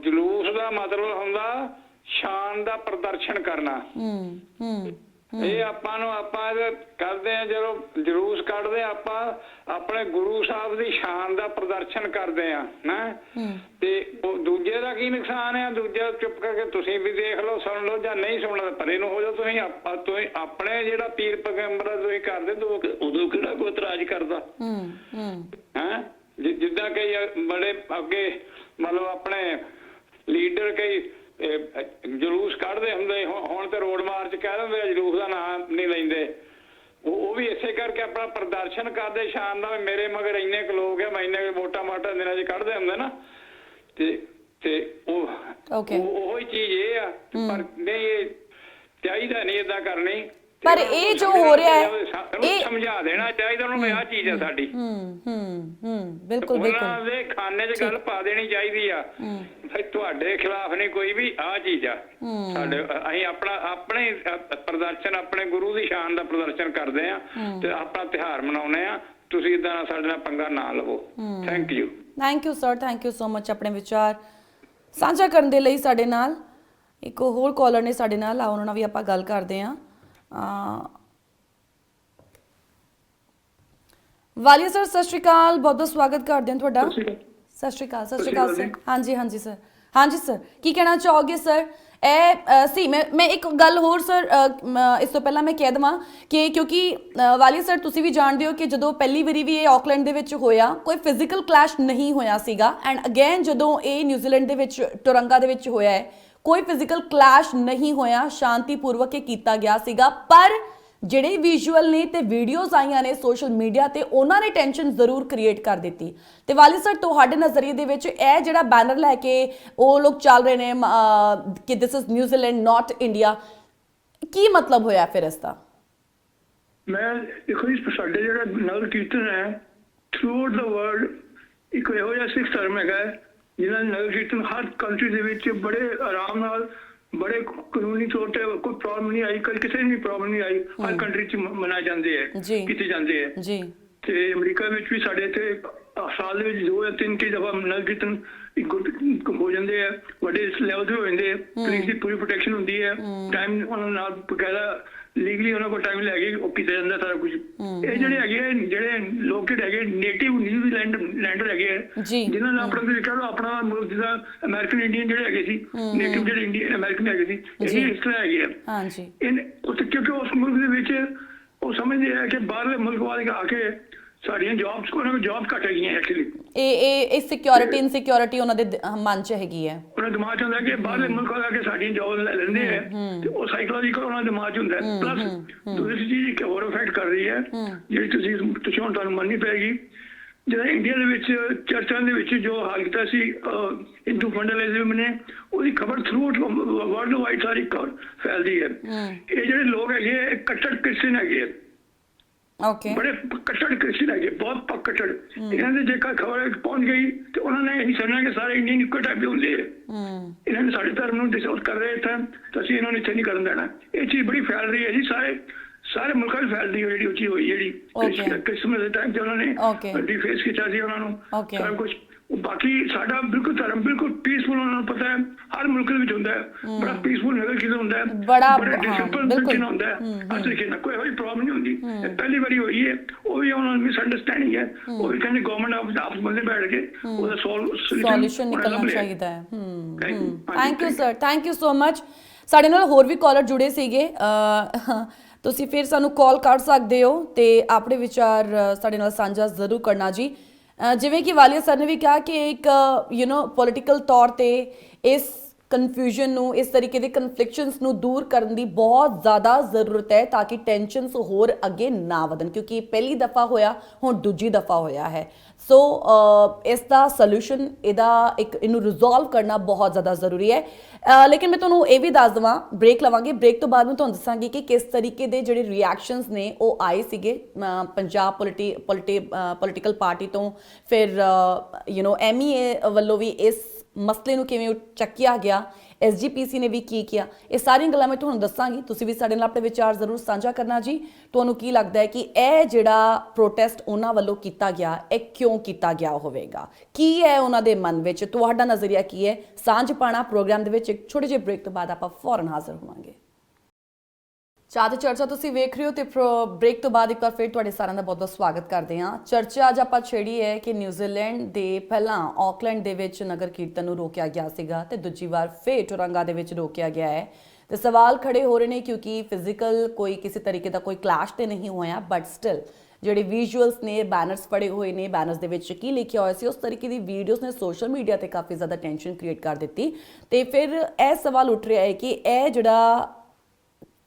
ਜਲੂਸ ਦਾ ਮਤਲਬ ਹੁੰਦਾ ਸ਼ਾਨ ਦਾ ਪ੍ਰਦਰਸ਼ਨ ਕਰਨਾ। ਹਮ ਹਮ ਇਹ ਆਪਾਂ ਨੂੰ ਆਪਾਂ ਇਹ ਕਰਦੇ ਆ ਜਦੋਂ ਜਲੂਸ ਕੱਢਦੇ ਆ ਆਪਾਂ ਆਪਣੇ ਗੁਰੂ ਸਾਹਿਬ ਦੀ ਸ਼ਾਨ ਦਾ ਪ੍ਰਦਰਸ਼ਨ ਕਰਦੇ ਆ ਨਾ ਤੇ ਉਹ ਦੂਜੇ ਦਾ ਕੀ ਨੁਕਸਾਨ ਆ ਦੂਜਾ ਚੁੱਪ ਕਰਕੇ ਤੁਸੀਂ ਵੀ ਦੇਖ ਲਓ ਸੁਣ ਲਓ ਜਾਂ ਨਹੀਂ ਸੁਣਨਾ ਪਰੇ ਨੂੰ ਹੋ ਜਾਓ ਤੁਸੀਂ ਆਪਾਂ ਤੁਸੀਂ ਆਪਣੇ ਜਿਹੜਾ ਪੀਰ ਪੈਗੰਬਰ ਤੁਸੀਂ ਕਰਦੇ ਦੋ ਉਦੋਂ ਕਿਹੜਾ ਕੋਈ ਇਤਰਾਜ਼ ਕਰਦਾ? ਹਮ ਹੈ। ਜਿੱਦਾਂ ਕਈ ਬੜੇ ਅੱਗੇ ਮਤਲਬ ਆਪਣੇ ਲੀਡਰ ਕਈ ਜਲੂਸ ਕੱਢਦੇ ਹੁੰਦੇ ਹੁਣ ਤੇ ਰੋਡ ਮਾਰਚ ਕਹਿ ਦਿੰਦੇ ਆ, ਜਲੂਸ ਦਾ ਨਾਮ ਨਹੀਂ ਲੈਂਦੇ। ਉਹ ਵੀ ਇਸੇ ਕਰਕੇ ਆਪਣਾ ਪ੍ਰਦਰਸ਼ਨ ਕਰਦੇ ਸ਼ਾਨ ਦਾ ਮੇਰੇ ਮਗਰ ਇੰਨੇ ਕੁ ਲੋਕ ਆ ਮੈਂ ਇੰਨੇ ਕੁ ਮੋਟਾ ਮਾਟਾ ਦਿਨਾਂ 'ਚ ਕੱਢਦੇ ਹੁੰਦੇ ਨਾ। ਤੇ ਤੇ. ਉਹ ਉਹੋ ਹੀ ਚੀਜ਼ ਇਹ ਆ ਪਰ ਨਹੀਂ ਇਹ ਚਾਹੀਦਾ ਨਹੀਂ ਇਦਾਂ ਕਰਨੀ। ਪਰ ਇਹ ਜੋ ਹੋ ਰਿਹਾ ਹੈ, ਇਹ ਇਹ- ਸਮਝਾ ਦੇਣਾ ਚਾਹੀਦਾ ਉਹਨੂੰ ਵੀ ਆਹ ਚੀਜ਼ ਆ ਸਾਡੀ। ਹਮ ਹਮ ਹਮ ਬਿਲਕੁਲ ਉਹਨਾਂ ਬਿਲਕੁਲ। ਦੇ ਖਾਨੇ 'ਚ ਗੱਲ ਪਾ ਦੇਣੀ ਚਾਹੀਦੀ ਆ। ਭਈ ਤੁਹਾਡੇ ਖਿਲਾਫ ਨਹੀਂ ਕੋਈ ਵੀ ਆ ਚੀਜ਼ ਆ। ਸਾਡੇ ਅਸੀਂ ਆਪਣਾ ਆਪਣੇ ਅ, ਪ੍ਰਦਰਸ਼ਨ ਆਪਣੇ ਗੁਰੂ ਦੀ ਸ਼ਾਨ ਦਾ ਪ੍ਰਦਰਸ਼ਨ ਕਰਦੇ ਆ ਤੇ ਆਪਣਾ ਤਿਹਾਰ ਮਨਾਉਨੇ ਆ। ਤੁਸੀਂ ਇਦਾਂ ਸਾਡੇ ਨਾਲ ਪੰਗਾ ਨਾ ਲਵੋ। Thank you thank you sir thank you so much ਆਪਣੇ ਵਿਚਾਰ ਸਾਂਝਾ ਕਰਨ ਦੇ ਲਈ ਸਾਡੇ ਨਾਲ। ਇੱਕ ਹੋਰ ਕਾਲਰ ਨੇ ਸਾਡੇ ਨਾਲ ਆ ਉਹਨਾਂ ਨਾਲ ਵੀ ਆਪਾਂ ਗੱਲ ਕਰਦੇ ਹਾਂ। ਅਹ ਵਾਲੀਆ ਸਰ ਸਤਿ ਸ਼੍ਰੀ ਅਕਾਲ। ਬਹੁਤ ਬਹੁਤ ਸਵਾਗਤ ਕਰਦੇ ਹਾਂ ਤੁਹਾਡਾ। ਸਤਿ ਸ਼੍ਰੀ ਅਕਾਲ। ਸਤਿ ਸ਼੍ਰੀ ਅਕਾਲ ਸਰ ਹਾਂਜੀ ਹਾਂਜੀ ਸਰ। ਹਾਂਜੀ ਸਰ। ਕੀ ਕਹਿਣਾ ਚਾਹੋਗੇ ਸਰ? ਇਹ ਸੀ ਮੈਂ ਮੈਂ ਇੱਕ ਗੱਲ ਹੋਰ ਸਰ ਇਸ ਤੋਂ ਪਹਿਲਾਂ ਮੈਂ ਕਹਿ ਦਵਾਂ ਕਿ ਕਿਉਂਕਿ ਅ, ਵਾਲੀਆ ਸਰ ਤੁਸੀਂ ਵੀ ਜਾਣਦੇ ਹੋ ਕਿ ਜਦੋਂ ਪਹਿਲੀ ਵਾਰੀ ਵੀ ਇਹ ਆਕਲੈਂਡ ਦੇ ਵਿੱਚ ਹੋਇਆ ਕੋਈ ਫਿਜ਼ੀਕਲ ਕਲੈਸ਼ ਨਹੀਂ ਹੋਇਆ ਸੀਗਾ। ਐਂਡ ਅਗੇਨ ਜਦੋਂ ਇਹ ਨਿਊਜ਼ੀਲੈਂਡ ਦੇ ਵਿੱਚ ਟੋਰੰਗਾ ਦੇ ਵਿੱਚ ਹੋਇਆ ਹੈ ਕੋਈ ਫਿਜ਼ੀਕਲ ਕਲੈਸ਼ ਨਹੀਂ ਹੋਇਆ ਸ਼ਾਂਤੀਪੂਰਵਕ ਇਹ ਕੀਤਾ ਗਿਆ ਸੀਗਾ। ਪਰ ਜਿਹੜੇ ਵਿਜ਼ੂਅਲ ਨੇ ਤੇ ਵੀਡੀਓਜ਼ ਆਈਆਂ ਨੇ ਸੋਸ਼ਲ ਮੀਡੀਆ ਤੇ ਉਹਨਾਂ ਨੇ ਟੈਨਸ਼ਨ ਜ਼ਰੂਰ ਕ੍ਰੀਏਟ ਕਰ ਦਿੱਤੀ। ਤੇ ਵਾਲੀ ਸਰ ਤੁਹਾਡੇ ਨਜ਼ਰੀਏ ਦੇ ਵਿੱਚ ਇਹ ਜਿਹੜਾ ਬੈਨਰ ਲੈ ਕੇ ਉਹ ਲੋਕ ਚੱਲ ਰਹੇ ਨੇ ਕਿ this is New Zealand not India ਕੀ ਮਤਲਬ ਹੋਇਆ ਫਿਰ ਇਸ ਦਾ? ਮੈਂ ਦੇਖੋ ਇਸ ਸਾਡੇ ਜਿਹੜਾ ਨਗਰ ਕੀਰਤਨ ਹੈ ਥਰੂ ਦਾ ਵਰਲਡ ਇੱਕ ਇਹੋ ਜਿਹਾ ਸਿੱਖ ਧਰਮ ਹੈਗਾ ਹੈ, ਜਿਹਨਾਂ ਨਗਰ ਕੀਰਤਨ ਹਰ ਕੰਟਰੀ ਦੇ ਵਿੱਚ ਬੜੇ ਆਰਾਮ ਨਾਲ ਬੜੇ ਕਾਨੂੰਨੀ ਤੌਰ ਤੇ ਕੋਈ ਪ੍ਰੋਬਲਮ ਨਹੀਂ ਆਈ ਕਦੇ ਕਿਸੇ ਨੂੰ ਵੀ ਪ੍ਰੋਬਲਮ ਨਹੀਂ ਆਈ। ਹਰ ਕੰਟਰੀ ਚ ਮਨਾਏ ਜਾਂਦੇ ਜੀ। ਕੀਤੇ ਜਾਂਦੇ ਹੈ ਜੀ। ਤੇ ਅਮਰੀਕਾ ਵਿੱਚ ਵੀ ਸਾਡੇ ਇੱਥੇ ਸਾਲ ਦੇ ਵਿੱਚ ਦੋ ਜਾਂ ਤਿੰਨ ਕਈ ਦਫਾ ਨਗਰ ਕੀਰਤਨ ਹੋ ਜਾਂਦੇ ਆ ਵੱਡੇ ਲੈਵਲ ਤੇ ਹੋ ਜਾਂਦੇ ਆ। ਪੁਲਿਸ ਦੀ ਪੂਰੀ ਪ੍ਰੋਟੈਕਸ਼ਨ ਹੁੰਦੀ ਹੈ। ਟਾਈਮ ਉਹਨਾਂ ਨਾਲ ਬਕਾਇਦਾ ਲੀਗਲੀ ਉਹਨਾਂ ਕੋਲ ਟਾਈਮ ਲੈ ਕੇ ਉਹ ਕੀਤਾ ਜਾਂਦਾ ਸਾਰਾ ਕੁਝ ਇਹ ਜਿਹੜੇ ਹੈਗੇ ਜਿਹੜੇ ਲੋਕੇਟ ਹੈਗੇ ਨੇਟਿਵ ਨਿਊਜ਼ੀਲੈਂਡ ਲੈਂਡਰ ਹੈਗੇ। ਜਿਨ੍ਹਾਂ ਦਾ ਆਪਣਾ ਕਹ ਲਓ ਆਪਣਾ ਮੁਲਕ ਜਿਹਦਾ ਅਮਰੀਕਨ ਇੰਡੀਅਨ ਜਿਹੜੇ ਹੈਗੇ ਸੀ ਨੇਟਿਵ ਜਿਹੜੇ ਇੰਡੀਅਨ ਅਮਰੀਕਨ ਹੈਗੇ ਸੀ ਇਹ ਇਸ ਤਰ੍ਹਾਂ ਹੈਗੇ ਆ। ਹਾਂਜੀ। ਉੱਥੇ ਕਿਉਂਕਿ ਉਸ ਮੁਲਕ ਦੇ ਵਿੱਚ ਉਹ ਸਮਝਦੇ ਆ ਕਿ ਬਾਹਰਲੇ ਮੁਲਕ ਵਾਲੇ ਆ ਕੇ ਸਾਡੀਆਂ ਜੌਬਸ ਕੋਲ ਉਹਨਾਂ ਜੌਬ ਘੱਟ ਹੈਗੀਆਂ ਐਕਚੁਅਲੀ ਇਹ ਇਹ ਇਹ ਸਿਕਿਉਰਿਟੀ ਇਨਸਿਕਿਉਰਿਟੀ ਉਹਨਾਂ ਦੇ ਦ- ਮਨ 'ਚ ਹੈਗੀ ਹੈ। ਉਹਨਾਂ ਦੇ ਦਿਮਾਗ 'ਚ ਹੁੰਦਾ ਕਿ ਬਾਹਰਲੇ ਮੁਲਕ ਆ ਕੇ ਸਾਡੀਆਂ ਜੌਬ ਲੈ ਲੈਂਦੇ ਆ ਤੇ ਉਹ ਸਾਈਕੋਲੋਜੀਕਲ ਉਹਨਾਂ ਦੇ ਦਿਮਾਗ 'ਚ ਹੁੰਦਾ। ਪਲੱਸ ਦੂਸਰੀ ਚੀਜ਼ ਇੱਕ ਹੋਰ ਇਫੈਕਟ ਕਰ ਰਹੀ ਹੈ ਜਿਹੜੀ ਤੁਸੀਂ ਤੁਸੀਂ ਹੁਣ ਤੁਹਾਨੂੰ ਮੰਨਣੀ ਪਏਗੀ ਜਿਹੜਾ ਇੰਡੀਆ ਦੇ ਵਿੱਚ ਚਰਚਾਂ ਦੇ ਵਿੱਚ ਜੋ ਹਾਲ ਕੀਤਾ ਸੀ ਹਿੰਦੂ ਫੰਡਾਮੈਂਟਲਿਜ਼ਮ ਨੇ ਉਹਦੀ ਖਬਰ ਥਰੂ ਵਰਲਡ ਵਾਈਡ ਸਾਰੀ ਖਬਰ ਫੈਲਦੀ ਹੈ। ਇਹ ਜਿਹੜੇ ਲੋਕ ਹੈਗੇ ਆ, ਇਹ ਕੱਟੜ ਕ੍ਰਿਸਚਨ ਹੈਗੇ ਆ। ਓਕੇ ਬੜੇ ਕੱਟੜ ਕ੍ਰਿਸਚਨ ਹੈਗੇ ਬਹੁਤ ਪੱਕ ਕੱਟੜ ਇਹਨਾਂ ਦੇ ਜੇਕਰ ਖਬਰ ਪਹੁੰਚ ਗਈ ਤੇ ਉਹਨਾਂ ਨੇ ਇਹ ਸਮਝਣਾ ਕਿ ਸਾਰੇ ਇੰਡੀਅਨ ਇੱਕੋ ਟਾਈਪ ਦੇ ਹੁੰਦੇ ਆ। ਹੂੰ। ਇਹਨਾਂ ਨੇ ਸਾਡੇ ਧਰਮ ਨੂੰ ਡਿਸਆਊਟ ਕਰ ਰਹੇ ਤਾਂ ਤਾਂ ਅਸੀਂ ਇਹਨਾਂ ਨੂੰ ਇੱਥੇ ਨਹੀਂ ਕਰਨ ਦੇਣਾ। ਇਹ ਚੀਜ਼ ਬੜੀ ਫੈਲ ਰਹੀ ਹੈ ਜੀ ਸਾਰੇ ਸਾਰੇ ਮੁਲਕਾਂ 'ਚ ਫੈਲਦੀ ਹੈ ਜਿਹੜੀ ਉੱਚੀ ਹੋਈ ਜਿਹੜੀ. ਕ੍ਰਿਸਮਸ ਦੇ ਟਾਈਮ ਤੇ ਉਹਨਾਂ. ਨੇ ਡਿਫੇਸ ਕੀਤਾ ਸੀ ਉਹਨਾਂ ਨੂੰ. ਸਾਰਾ ਕੁਝ ਬਾਕੀ ਸਾਡਾ ਬਿਲਕੁਲ ਧਰਮ ਬਿਲਕੁਲ ਪੀਸਫੁਲ ਉਹਨਾਂ ਨੂੰ ਪਤਾ ਹੈ। ਹਰ ਮੁਲਕ ਦੇ ਵਿੱਚ ਹੁੰਦਾ ਹੈ। ਬੜਾ ਪੀਸਫੁਲ ਨਗਰ ਕੀਰਤਨ ਹੁੰਦਾ ਹੈ। ਬੜਾ- ਡਿਸਪਲਿਨ ਬਿਲਕੁਲ। ਹੁੰਦਾ ਹੈ। ਹਰ ਤਰੀਕੇ ਨਾਲ ਕੋਈ ਹੋਈ ਪ੍ਰੋਬਲਮ ਨਹੀਂ ਹੁੰਦੀ। ਇਹ ਪਹਿਲੀ ਵਾਰੀ ਹੋਈ ਹੈ। ਉਹ ਵੀ ਉਹਨਾਂ ਨੂੰ ਮਿਸ ਅੰਡਰਸਟੈਂਡਿੰਗ ਹੈ। ਉਹ ਵੀ ਕਹਿੰਦੇ ਗਵਰਨਮੈਂਟ ਆਪ ਆਪਸ ਬੰਦੇ ਬੈਠ ਕੇ ਉਹਦਾ ਸੋਲੂਸ਼ਨ ਨਿਕਲਣਾ ਚਾਹੀਦਾ ਹੈ। Thank you sir thank you so much ਸਾਡੇ ਨਾਲ ਹੋਰ ਵੀ ਕਾਲਰ ਜੁੜੇ ਸੀਗੇ। ਤੁਸੀਂ ਫਿਰ ਸਾਨੂੰ ਕਾਲ ਕਰ ਸਕਦੇ ਹੋ ਤੇ ਆਪਣੇ ਵਿਚਾਰ ਸਾਡੇ ਨਾਲ ਸਾਂਝਾ ਜ਼ਰੂਰ ਕਰਨਾ ਜੀ। ਜਿਵੇਂ ਕਿ ਵਾਲੀਆ ਸਰ ਨੇ ਵੀ ਕਿਹਾ ਕਿ ਇੱਕ ਯੂ نو ਪੋਲਿਟੀਕਲ ਤੌਰ ਤੇ ਇਸ ਕਨਫਿਊਜ਼ਨ ਨੂੰ ਇਸ ਤਰੀਕੇ ਦੇ ਕਨਫਲਿਕਸ਼ਨਸ ਨੂੰ ਦੂਰ ਕਰਨ ਦੀ ਬਹੁਤ ਜ਼ਿਆਦਾ ਜ਼ਰੂਰਤ ਹੈ ਤਾਂ ਕਿ ਟੈਨਸ਼ਨਸ ਹੋਰ ਅੱਗੇ ਨਾ ਵਧਣ ਕਿਉਂਕਿ ਇਹ ਪਹਿਲੀ ਦਫਾ ਹੋਇਆ ਹੁਣ ਦੂਜੀ ਦਫਾ ਹੋਇਆ ਹੈ। ਸੋ ਇਸ ਦਾ ਸੋਲੂਸ਼ਨ ਇਹਦਾ ਇੱਕ ਇਹਨੂੰ ਰਿਜ਼ੋਲਵ ਕਰਨਾ ਬਹੁਤ ਜ਼ਿਆਦਾ ਜ਼ਰੂਰੀ ਹੈ। ਲੇਕਿਨ ਮੈਂ ਤੁਹਾਨੂੰ ਇਹ ਵੀ ਦੱਸ ਦਵਾਂ ਬ੍ਰੇਕ ਲਵਾਂਗੇ। ਬ੍ਰੇਕ ਤੋਂ ਬਾਅਦ ਮੈਂ ਤੁਹਾਨੂੰ ਦੱਸਾਂਗੀ ਕਿ ਕਿਸ ਤਰੀਕੇ ਦੇ ਜਿਹੜੇ ਰਿਐਕਸ਼ਨਸ ਨੇ ਉਹ ਆਏ ਸੀਗੇ ਅ, ਪੰਜਾਬ ਪੋਲਿਟੀ ਪੋਲਿਟੀਕਲ ਪਾਰਟੀ ਤੋਂ। ਫਿਰ ਯੂ نو ਐਮਈਏ ਵੱਲੋਂ ਵੀ ਇਸ ਮਸਲੇ ਨੂੰ ਕਿਵੇਂ ਚੱਕਿਆ ਗਿਆ ਐਸਜੀਪੀਸੀ ਨੇ ਵੀ ਕੀ ਕੀਤਾ ਇਹ ਸਾਰੀਆਂ ਗੱਲਾਂ ਮੈਂ ਤੁਹਾਨੂੰ ਦੱਸਾਂਗੀ, ਤੁਸੀਂ ਵੀ ਸਾਡੇ ਨਾਲ ਆਪਣੇ ਵਿਚਾਰ ਜ਼ਰੂਰ ਸਾਂਝਾ ਕਰਨਾ ਜੀ। ਤੁਹਾਨੂੰ ਕੀ ਲੱਗਦਾ ਹੈ ਕਿ ਇਹ ਜਿਹੜਾ ਪ੍ਰੋਟੈਸਟ ਉਹਨਾਂ ਵੱਲੋਂ ਕੀਤਾ ਗਿਆ, ਇਹ ਕਿਉਂ ਕੀਤਾ ਗਿਆ ਹੋਵੇਗਾ? ਕੀ ਹੈ ਉਹਨਾਂ ਦੇ ਮਨ ਵਿੱਚ? ਤੁਹਾਡਾ ਨਜ਼ਰੀਆ ਕੀ ਹੈ? ਸਾਂਝ ਪਾਣਾ ਪ੍ਰੋਗਰਾਮ ਦੇ ਵਿੱਚ ਇੱਕ ਛੋਟੇ ਜਿਹੇ ਬ੍ਰੇਕ ਤੋਂ ਬਾਅਦ ਆਪਾਂ ਫੌਰਨ ਹਾਜ਼ਰ ਹੋਵਾਂਗੇ। ਚਾਹ ਤੇ ਚਰਚਾ ਤੁਸੀਂ ਵੇਖ ਰਹੇ ਹੋ ਤੇ ਬ੍ਰੇਕ ਤੋਂ ਬਾਅਦ ਇੱਕ ਵਾਰ ਫਿਰ ਤੁਹਾਡੇ ਸਾਰਿਆਂ ਦਾ ਬਹੁਤ-ਬਹੁਤ ਸਵਾਗਤ ਕਰਦੇ ਹਾਂ। ਚਰਚਾ ਅੱਜ ਆਪਾਂ ਛੇੜੀ ਹੈ ਕਿ ਨਿਊਜ਼ੀਲੈਂਡ ਦੇ ਪਹਿਲਾਂ ਆਕਲੈਂਡ ਦੇ ਵਿੱਚ ਨਗਰ ਕੀਰਤਨ ਨੂੰ ਰੋਕਿਆ ਗਿਆ ਸੀਗਾ ਤੇ ਦੂਜੀ ਵਾਰ ਫੇਰ ਟੋਰੰਗਾ ਦੇ ਵਿੱਚ ਰੋਕਿਆ ਗਿਆ ਹੈ। ਤੇ ਸਵਾਲ ਖੜੇ ਹੋ ਰਹੇ ਨੇ ਕਿਉਂਕਿ ਫਿਜ਼ੀਕਲ ਕੋਈ ਕਿਸੇ ਤਰੀਕੇ ਦਾ ਕੋਈ ਕਲੈਸ਼ ਤੇ ਨਹੀਂ ਹੋਇਆ ਬਟ ਸਟਿਲ ਜਿਹੜੇ ਵਿਜ਼ੂਅਲਸ ਨੇ ਬੈਨਰਸ ਫੜੇ ਹੋਏ ਨੇ ਬੈਨਰਸ ਦੇ ਵਿੱਚ ਕੀ ਲਿਖਿਆ ਹੋਇਆ ਸੀ, ਉਸ ਤਰੀਕੇ ਦੀ ਵੀਡੀਓਜ਼ ਨੇ ਸੋਸ਼ਲ ਮੀਡੀਆ ਤੇ ਕਾਫੀ ਜ਼ਿਆਦਾ ਟੈਨਸ਼ਨ ਕ੍ਰੀਏਟ ਕਰ ਦਿੱਤੀ। ਤੇ ਫਿਰ ਇਹ ਸਵਾਲ ਉੱਠ ਰਿਹਾ ਹੈ ਕਿ ਇਹ ਜਿਹੜਾ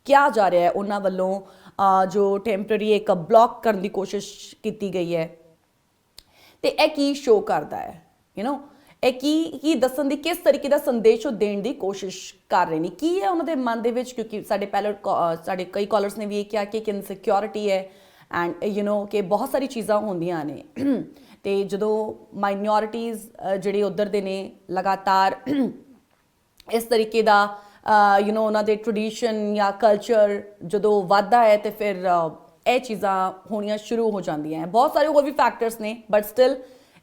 ਕਿਹਾ ਜਾ ਰਿਹਾ ਹੈ ਉਹਨਾਂ ਵੱਲੋਂ ਅਹ, ਜੋ ਟੈਂਪਰੇਰੀ ਇੱਕ ਬਲੌਕ ਕਰਨ ਦੀ ਕੋਸ਼ਿਸ਼ ਕੀਤੀ ਗਈ ਹੈ ਤੇ ਇਹ ਕੀ ਸ਼ੋ ਕਰਦਾ ਹੈ ਯੂ نو ਇਹ ਕੀ ਕੀ ਦੱਸਣ ਦੀ ਕਿਸ ਤਰੀਕੇ ਦਾ ਸੰਦੇਸ਼ ਉਹ ਦੇਣ ਦੀ ਕੋਸ਼ਿਸ਼ ਕਰ ਰਹੇ ਨੇ ਕੀ ਹੈ ਉਹਨਾਂ ਦੇ ਮਨ ਦੇ ਵਿੱਚ ਕਿਉਂਕਿ ਸਾਡੇ ਪਹਿਲੇ ਕਾ- ਸਾਡੇ ਕਈ ਕਾਲਰਸ ਨੇ ਵੀ ਇਹ ਕਿਹਾ ਕਿ ਇੱਕ ਇਨਸਿਕਿਉਰਿਟੀ ਹੈ ਐਂਡ ਯੂ نو ਕਿ ਬਹੁਤ ਸਾਰੀ ਚੀਜ਼ਾਂ ਹੁੰਦੀਆਂ ਨੇ ਤੇ ਜਦੋਂ ਮਾਈਨੋਰਿਟੀਜ਼ ਜਿਹੜੇ ਉਧਰ ਦੇ ਨੇ ਲਗਾਤਾਰ ਇਸ ਤਰੀਕੇ ਦਾ ਯੂ نو ਉਹਨਾਂ ਦੇ ਟ੍ਰੈਡੀਸ਼ਨ ਜਾਂ ਕਲਚਰ ਜਦੋਂ ਵੱਧਦਾ ਹੈ ਤੇ ਫਿਰ ਇਹ ਚੀਜ਼ਾਂ ਹੋਣੀਆਂ ਸ਼ੁਰੂ ਹੋ ਜਾਂਦੀਆਂ ਹੈ। ਬਹੁਤ ਸਾਰੇ ਹੋਰ ਵੀ ਫੈਕਟਰਸ ਨੇ ਬਟ ਸਟਿਲ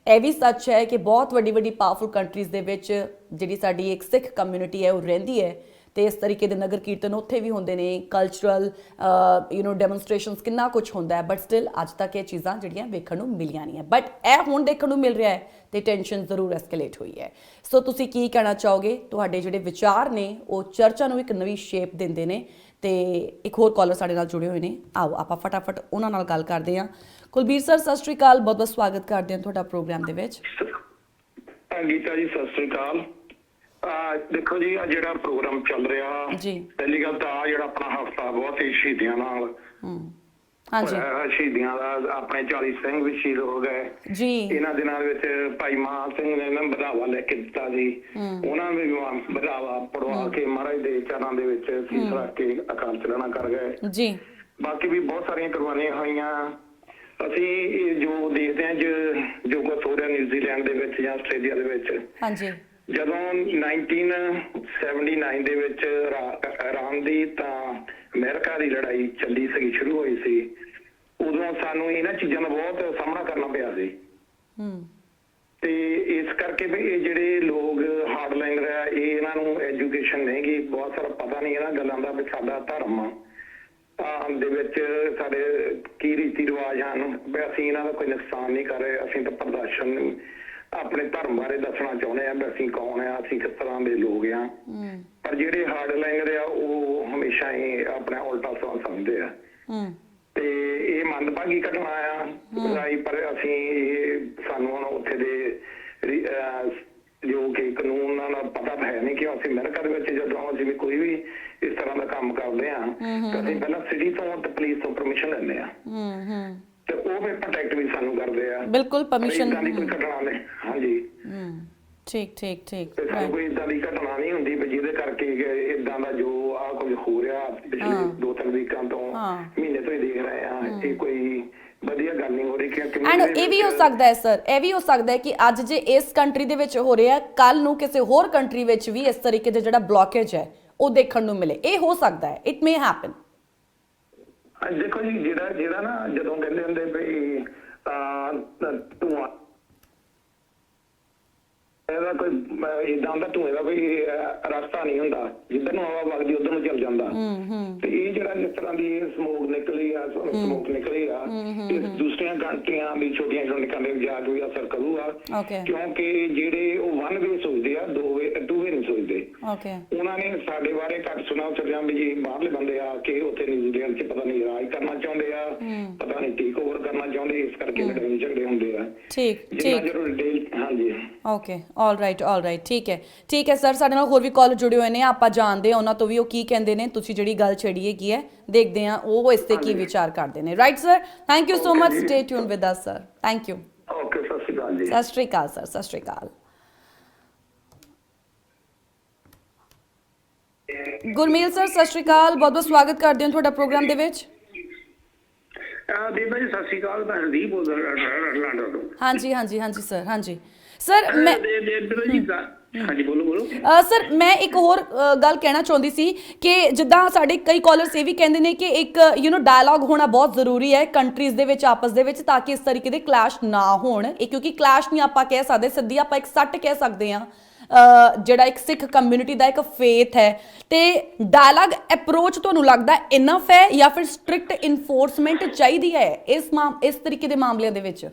ਇਹ ਵੀ ਸੱਚ ਹੈ ਕਿ ਬਹੁਤ ਵੱਡੀ ਵੱਡੀ ਪਾਵਰਫੁਲ ਕੰਟਰੀਜ਼ ਦੇ ਵਿੱਚ ਜਿਹੜੀ ਸਾਡੀ ਇੱਕ ਸਿੱਖ ਕਮਿਊਨਿਟੀ ਹੈ, ਉਹ ਰਹਿੰਦੀ ਹੈ। ਤੇ ਇਸ ਤਰੀਕੇ ਦੇ ਨਗਰ ਕੀਰਤਨ ਉੱਥੇ ਵੀ ਹੁੰਦੇ ਨੇ ਕਲਚਰਲ ਯੂ نو ਡੈਮੋਨਸਟ੍ਰੇਸ਼ਨਸ ਕਿੰਨਾ ਕੁਝ ਹੁੰਦਾ ਹੈ ਬਟ ਸਟਿਲ ਅੱਜ ਤੱਕ ਇਹ ਚੀਜ਼ਾਂ ਜਿਹੜੀਆਂ ਵੇਖਣ ਨੂੰ ਮਿਲੀਆਂ ਨਹੀਂ ਹੈ। ਬਟ ਇਹ ਹੁਣ ਦੇਖਣ ਨੂੰ ਮਿਲ ਰਿਹਾ ਹੈ ਤੇ ਟੈਨਸ਼ਨ ਜ਼ਰੂਰ ਐਸਕੇਲੇਟ ਹੋਈ ਹੈ। ਸੋ ਤੁਸੀਂ ਕੀ ਕਹਿਣਾ ਚਾਹੋਗੇ? ਤੁਹਾਡੇ ਜਿਹੜੇ ਵਿਚਾਰ ਨੇ, ਉਹ ਚਰਚਾ ਨੂੰ ਇੱਕ ਨਵੀਂ ਸ਼ੇਪ ਦਿੰਦੇ ਨੇ ਤੇ ਇੱਕ ਹੋਰ ਕਾਲਰ ਸਾਡੇ ਨਾਲ ਜੁੜੇ ਹੋਏ ਨੇ। ਆਓ, ਆਪਾਂ ਫਟਾਫਟ ਉਹਨਾਂ ਨਾਲ ਗੱਲ ਕਰਦੇ ਹਾਂ। ਕੁਲਬੀਰ ਸਰ ਸਤਿ ਸ਼੍ਰੀ ਅਕਾਲ। ਬਹੁਤ ਬਹੁਤ ਸਵਾਗਤ ਕਰਦੇ ਹਾਂ ਤੁਹਾਡਾ ਪ੍ਰੋਗਰਾਮ ਦੇ ਵਿੱਚ। ਗੀਤਾ ਜੀ ਸਤਿ ਸ੍ਰੀ ਅਕਾਲ। ਦੇਖੋ ਜੀ ਆ ਜਿਹੜਾ ਪ੍ਰੋਗਰਾਮ ਚੱਲ ਰਿਹਾ ਜੀ। ਪਹਿਲੀ ਗੱਲ ਤਾਂ ਆ ਜਿਹੜਾ ਆਪਣਾ ਹਫਤਾ ਬਹੁਤ ਹੀ ਸ਼ਹੀਦੀਆਂ ਨਾਲ ਹੂੰ। ਹਾਂਜੀ ਸ਼ਹੀਦੀਆਂ ਦਾ ਆਪਣੇ 40 ਸਿੰਘ ਵੀ ਸ਼ਹੀਦ ਹੋ ਗਏ। ਜੀ। ਇਹਨਾਂ ਦਿਨਾਂ ਦੇ ਵਿੱਚ ਭਾਈ ਮਾਨ ਸਿੰਘ ਨੇ ਨਾ ਵਧਾਵਾ ਲੈ ਕੇ ਦਿੱਤਾ ਸੀ ਉਹਨਾਂ ਨੇ ਵੀ ਵਧਾਵਾ ਪੜਵਾ ਕੇ ਮਹਾਰਾਜ ਦੇ ਚਰਨਾਂ ਦੇ ਵਿੱਚ ਸੀਸ ਰੱਖ ਕੇ ਅਕਾਲ ਚਲਾਣਾ ਕਰ ਗਏ। ਜੀ। ਬਾਕੀ ਵੀ ਬਹੁਤ ਸਾਰੀਆਂ ਕੁਰਬਾਨੀਆਂ ਹੋਈਆਂ। ਅਸੀਂ ਇਹ ਜੋ ਦੇਖਦੇ ਹਾਂ ਜੋ ਜੋ ਕੁਛ ਹੋ ਰਿਹਾ ਨਿਊਜ਼ੀਲੈਂਡ ਦੇ ਵਿੱਚ ਜਾਂ ਆਸਟ੍ਰੇਲੀਆ ਦੇ ਵਿੱਚ। ਹਾਂਜੀ ਜਦੋਂ 1979 ਦੇ ਵਿੱਚ ਰਾ- ਇਰਾਨ ਦੀ ਤਾਂ ਅਮਰੀਕਾ ਦੀ ਲੜਾਈ ਚੱਲੀ ਸੀ ਸ਼ੁਰੂ ਹੋਈ ਸੀ ਉਦੋਂ ਸਾਨੂੰ ਇਹਨਾਂ ਚੀਜ਼ਾਂ ਦਾ ਬਹੁਤ ਸਾਹਮਣਾ ਕਰਨਾ ਪਿਆ ਸੀ। ਹੂੰ। ਤੇ ਇਸ ਕਰਕੇ ਵੀ ਇਹ ਜਿਹੜੇ ਲੋਕ ਹਾਰਡਲਾਈਨਰ ਆ ਇਹ ਇਹਨਾਂ ਨੂੰ ਐਜੂਕੇਸ਼ਨ ਨਹੀਂਗੀ ਬਹੁਤ ਸਾਰਾ ਪਤਾ ਨਹੀਂ ਇਹਨਾਂ ਗੱਲਾਂ ਦਾ ਵੀ ਸਾਡਾ ਧਰਮ ਆ। ਤਾਂ ਦੇ ਵਿੱਚ ਸਾਡੇ ਕੀ ਰੀਤੀ ਰਿਵਾਜ ਹਨ ਵੀ ਅਸੀਂ ਇਹਨਾਂ ਦਾ ਕੋਈ ਨੁਕਸਾਨ ਨਹੀਂ ਕਰ ਰਹੇ ਅਸੀਂ ਤਾਂ ਪ੍ਰਦਰਸ਼ਨ ਆਪਣੇ ਧਰਮ ਬਾਰੇ ਦੱਸਣਾ ਚਾਹੁੰਦੇ ਆ ਵੀ ਅਸੀਂ ਕੌਣ ਆ ਅਸੀਂ ਕਿਸ ਤਰ੍ਹਾਂ ਦੇ ਲੋਕ ਆ। ਪਰ ਜਿਹੜੇ ਹਾਰਡਲਾਈਨਰ ਆ ਉਹ ਹਮੇਸ਼ਾ ਹੀ ਆਪਣਾ ਉਲਟਾ ਸਵਾਲ ਸਮਝਦੇ ਆ। ਤੇ ਇਹ ਮੰਦਭਾਗੀ ਘਟਨਾ ਆ। ਰਾਈ ਪਰ ਅਸੀਂ ਇਹ ਸਾਨੂੰ ਹੁਣ ਉੱਥੇ ਦੇ ਜੋ ਕਿ ਕਾਨੂੰਨਾਂ ਦਾ ਪਤਾ ਹੈ ਨਹੀਂ ਕਿ ਅਸੀਂ ਅਮਰੀਕਾ ਦੇ ਵਿੱਚ ਜਦੋਂ ਅਸੀਂ ਵੀ ਕੋਈ ਵੀ ਇਸ ਤਰ੍ਹਾਂ ਦਾ ਕੰਮ ਕਰਦੇ ਆ ਤਾਂ ਅਸੀਂ ਪਹਿਲਾਂ ਸਿਟੀ ਤੋਂ ਤੇ ਪੁਲਿਸ ਤੋਂ ਪਰਮਿਸ਼ਨ ਲੈਂਦੇ ਆ। ਹੂੰ ਹੂੰ। ਤੇ ਉਹ ਵੀ ਪ੍ਰੋਟੈਕਟ ਵੀ ਸਾਨੂੰ ਕਰਦੇ ਆ। ਬਿਲਕੁਲ ਪਰਮਿਸ਼ਨ ਦੀ ਕੋਈ ਘਟਨਾ ਨਹੀਂ। ਹੂੰ ਠੀਕ ਠੀਕ ਠੀਕ ਤੇ ਸਾਨੂੰ. ਕੋਈ ਇਦਾਂ ਦੀ ਘਟਨਾ ਨਹੀਂ ਹੁੰਦੀ ਵੀ ਜਿਹਦੇ ਕਰਕੇ ਇਦਾਂ ਦਾ ਜੋ ਆ ਕੁਝ ਹੋ ਰਿਹਾ ਪਿਛਲੇ ਦੋ ਤਿੰਨ ਵੀਕਾਂ ਤੋਂ ਹਾਂ। ਮਹੀਨੇ ਤੋਂ ਹੀ ਦੇਖ ਰਹੇ ਆ ਇਹ ਕੋਈ ਵਧੀਆ ਗੱਲ ਨਹੀਂ ਹੋ ਰਹੀ ਕਿਉਂਕਿ ਐਂਡ ਇਹ ਵੀ ਹੋ ਸਕਦਾ ਹੈ ਸਰ ਇਹ ਵੀ ਹੋ ਸਕਦਾ ਹੈ ਕਿ ਅੱਜ ਜੇ ਇਸ ਕੰਟਰੀ ਦੇ ਵਿੱਚ ਹੋ ਰਿਹਾ ਕੱਲ ਨੂੰ ਕਿਸੇ ਹੋਰ ਕੰਟਰੀ ਵਿੱਚ ਵੀ ਇਸ ਤਰੀਕੇ ਦਾ ਜਿਹੜਾ ਬਲੌਕੇਜ ਹੈ ਉਹ ਦੇਖਣ ਨੂੰ ਮਿਲੇ। ਇਹ ਹੋ ਸਕਦਾ ਹੈ। ਇਟ ਮੇ ਹੈਪਨ ਅੱਜ ਦੇਖੋ ਜੀ ਜਿਹੜਾ ਜਿਹੜਾ ਨਾ ਜਦੋਂ ਕਹਿੰਦੇ ਹੁੰਦੇ ਵੀ ਆ ਧੂਆਂ ਇਹਦਾ ਕੋਈ ਇਦਾਂ ਦਾ ਧੂਏ ਦਾ ਕੋਈ ਰਸਤਾ ਨਹੀਂ ਹੁੰਦਾ। ਜਿੱਧਰ ਨੂੰ ਹਵਾ ਵਗਦੀ ਉਧਰ ਨੂੰ ਚੱਲ ਜਾਂਦਾ। ਤੇ ਇਹ ਜਿਹੜਾ ਜਿਸ ਤਰ੍ਹਾਂ ਦੀ ਸਮੋਕ ਨਿਕਲੀ ਆ ਸਮੋਕ ਨਿਕਲੀ ਆ ਇਹ ਦੂਸਰੀਆਂ ਕੰਟਰੀਆਂ ਦੀ ਛੋਟੀਆਂ ਛੋਟੀਆਂ ਕੰਟਰੀਆਂ ਜਾ ਕੇ ਵੀ ਅਸਰ ਕਰੂਗਾ ਕਿਉਂਕਿ ਜਿਹੜੇ ਉਹ ਵਨ ਵੇ ਸੋਚਦੇ ਆ ਦੋ ਵੇ ਵੇ ਓਕੇ ਉਹਨਾਂ ਨੇ ਸਾਡੇ ਬਾਰੇ ਘੱਟ ਸੁਣਾ ਚੱਲਿਆ ਵੀ ਜੀ ਬਾਹਰਲੇ ਬੰਦੇ ਆ ਕੇ ਉੱਥੇ ਨਿਊਜ਼ੀਲੈਂਡ 'ਚ ਪਤਾ ਨਹੀਂ ਰਾਜ ਕਰਨਾ ਚਾਹੁੰਦੇ ਆ ਪਤਾ ਨਹੀਂ ਟੇਕ ਓਵਰ ਕਰਨਾ ਚਾਹੁੰਦੇ ਇਸ ਕਰਕੇ ਲੜਾਈ ਝਗੜੇ ਹੁੰਦੇ ਆ। ਠੀਕ ਠੀਕ। ਚਿਰ ਡਿਟੇਲ ਹਾਂਜੀ। Okay all right all right ਠੀਕ ਹੈ। ਠੀਕ ਹੈ ਸਰ ਸਾਡੇ ਨਾਲ ਹੋਰ ਵੀ ਕਾਲ ਜੁੜੇ ਹੋਏ ਨੇ ਆਪਾਂ ਜਾਣਦੇ ਹਾਂ ਉਹਨਾਂ ਤੋਂ ਵੀ ਉਹ ਕੀ ਕਹਿੰਦੇ ਨੇ ਤੁਸੀਂ ਜਿਹੜੀ ਗੱਲ ਛੇੜੀ ਹੈ ਕੀ ਹੈ ਦੇਖਦੇ ਹਾਂ ਉਹ ਇਸ ਤੇ ਕੀ ਵਿਚਾਰ ਕਰਦੇ ਨੇ। Right sir thank you so much stay tune with us sir thank you okay ਸਤਿ ਸ਼੍ਰੀ ਅਕਾਲ ਜੀ। ਸਤਿ ਸ਼੍ਰੀ ਅਕਾਲ ਸਰ ਸਤਿ ਸ਼੍ਰੀ ਅਕਾਲ। ਗੁਰਮੇਲ ਸਰ ਸਤਿ ਸ਼੍ਰੀ ਅਕਾਲ। ਬਹੁਤ ਬਹੁਤ ਸਵਾਗਤ ਕਰਦੇ ਹਾਂ ਤੁਹਾਡਾ ਪ੍ਰੋਗਰਾਮ ਦੇ ਵਿੱਚ। ਆ ਬੀਬਾ ਜੀ ਸਤਿ ਸ਼੍ਰੀ ਅਕਾਲ। ਮੈਂ ਹਰਦੀਪ ਅਟਲਾਂਟਾ ਤੋਂ। ਹਾਂਜੀ ਹਾਂਜੀ ਹਾਂਜੀ ਸਰ ਹਾਂਜੀ। ਸਰ ਮੈਂ ਹਾਂਜੀ ਬੋਲੋ ਬੋਲੋ। ਸਰ ਮੈਂ ਇੱਕ ਹੋਰ ਗੱਲ ਕਹਿਣਾ ਚਾਹੁੰਦੀ ਸੀ ਕਿ ਜਿੱਦਾਂ ਸਾਡੇ ਕਈ ਕਾਲਰਸ ਇਹ ਵੀ ਕਹਿੰਦੇ ਨੇ ਕਿ ਇੱਕ ਯੂ نو ਡਾਇਲੌਗ ਹੋਣਾ ਬਹੁਤ ਜ਼ਰੂਰੀ ਹੈ ਕੰਟਰੀਜ਼ ਦੇ ਵਿੱਚ ਆਪਸ ਦੇ ਵਿੱਚ ਤਾਂ ਕਿ ਇਸ ਤਰੀਕੇ ਦੇ ਕਲੈਸ਼ ਨਾ ਹੋਣ। ਇਹ ਕਿਉਂਕਿ ਕਲੈਸ਼ ਨਹੀਂ ਆਪਾਂ ਕਹਿ ਸਕਦੇ ਸਿੱਧੀ ਆਪਾਂ ਇੱਕ ਸੱਟ ਕਹਿ ਸਕਦੇ ਹਾਂ। ਜਿਹੜਾ ਇੱਕ ਸਿੱਖ ਕਮਿਊਨਿਟੀ ਦਾ ਇੱਕ ਫੇਥ ਹੈ ਤੇ ਡਾਇਲੌਗ ਅਪਰੋਚ ਤੁਹਾਨੂੰ ਲੱਗਦਾ ਇਨਫ ਹੈ ਜਾਂ ਫਿਰ ਸਟ੍ਰਿਕਟ ਇਨਫੋਰਸਮੈਂਟ ਚਾਹੀਦੀ ਹੈ ਇਸ ਇਸ ਤਰੀਕੇ ਦੇ ਮਾਮਲਿਆਂ ਦੇ ਵਿੱਚ?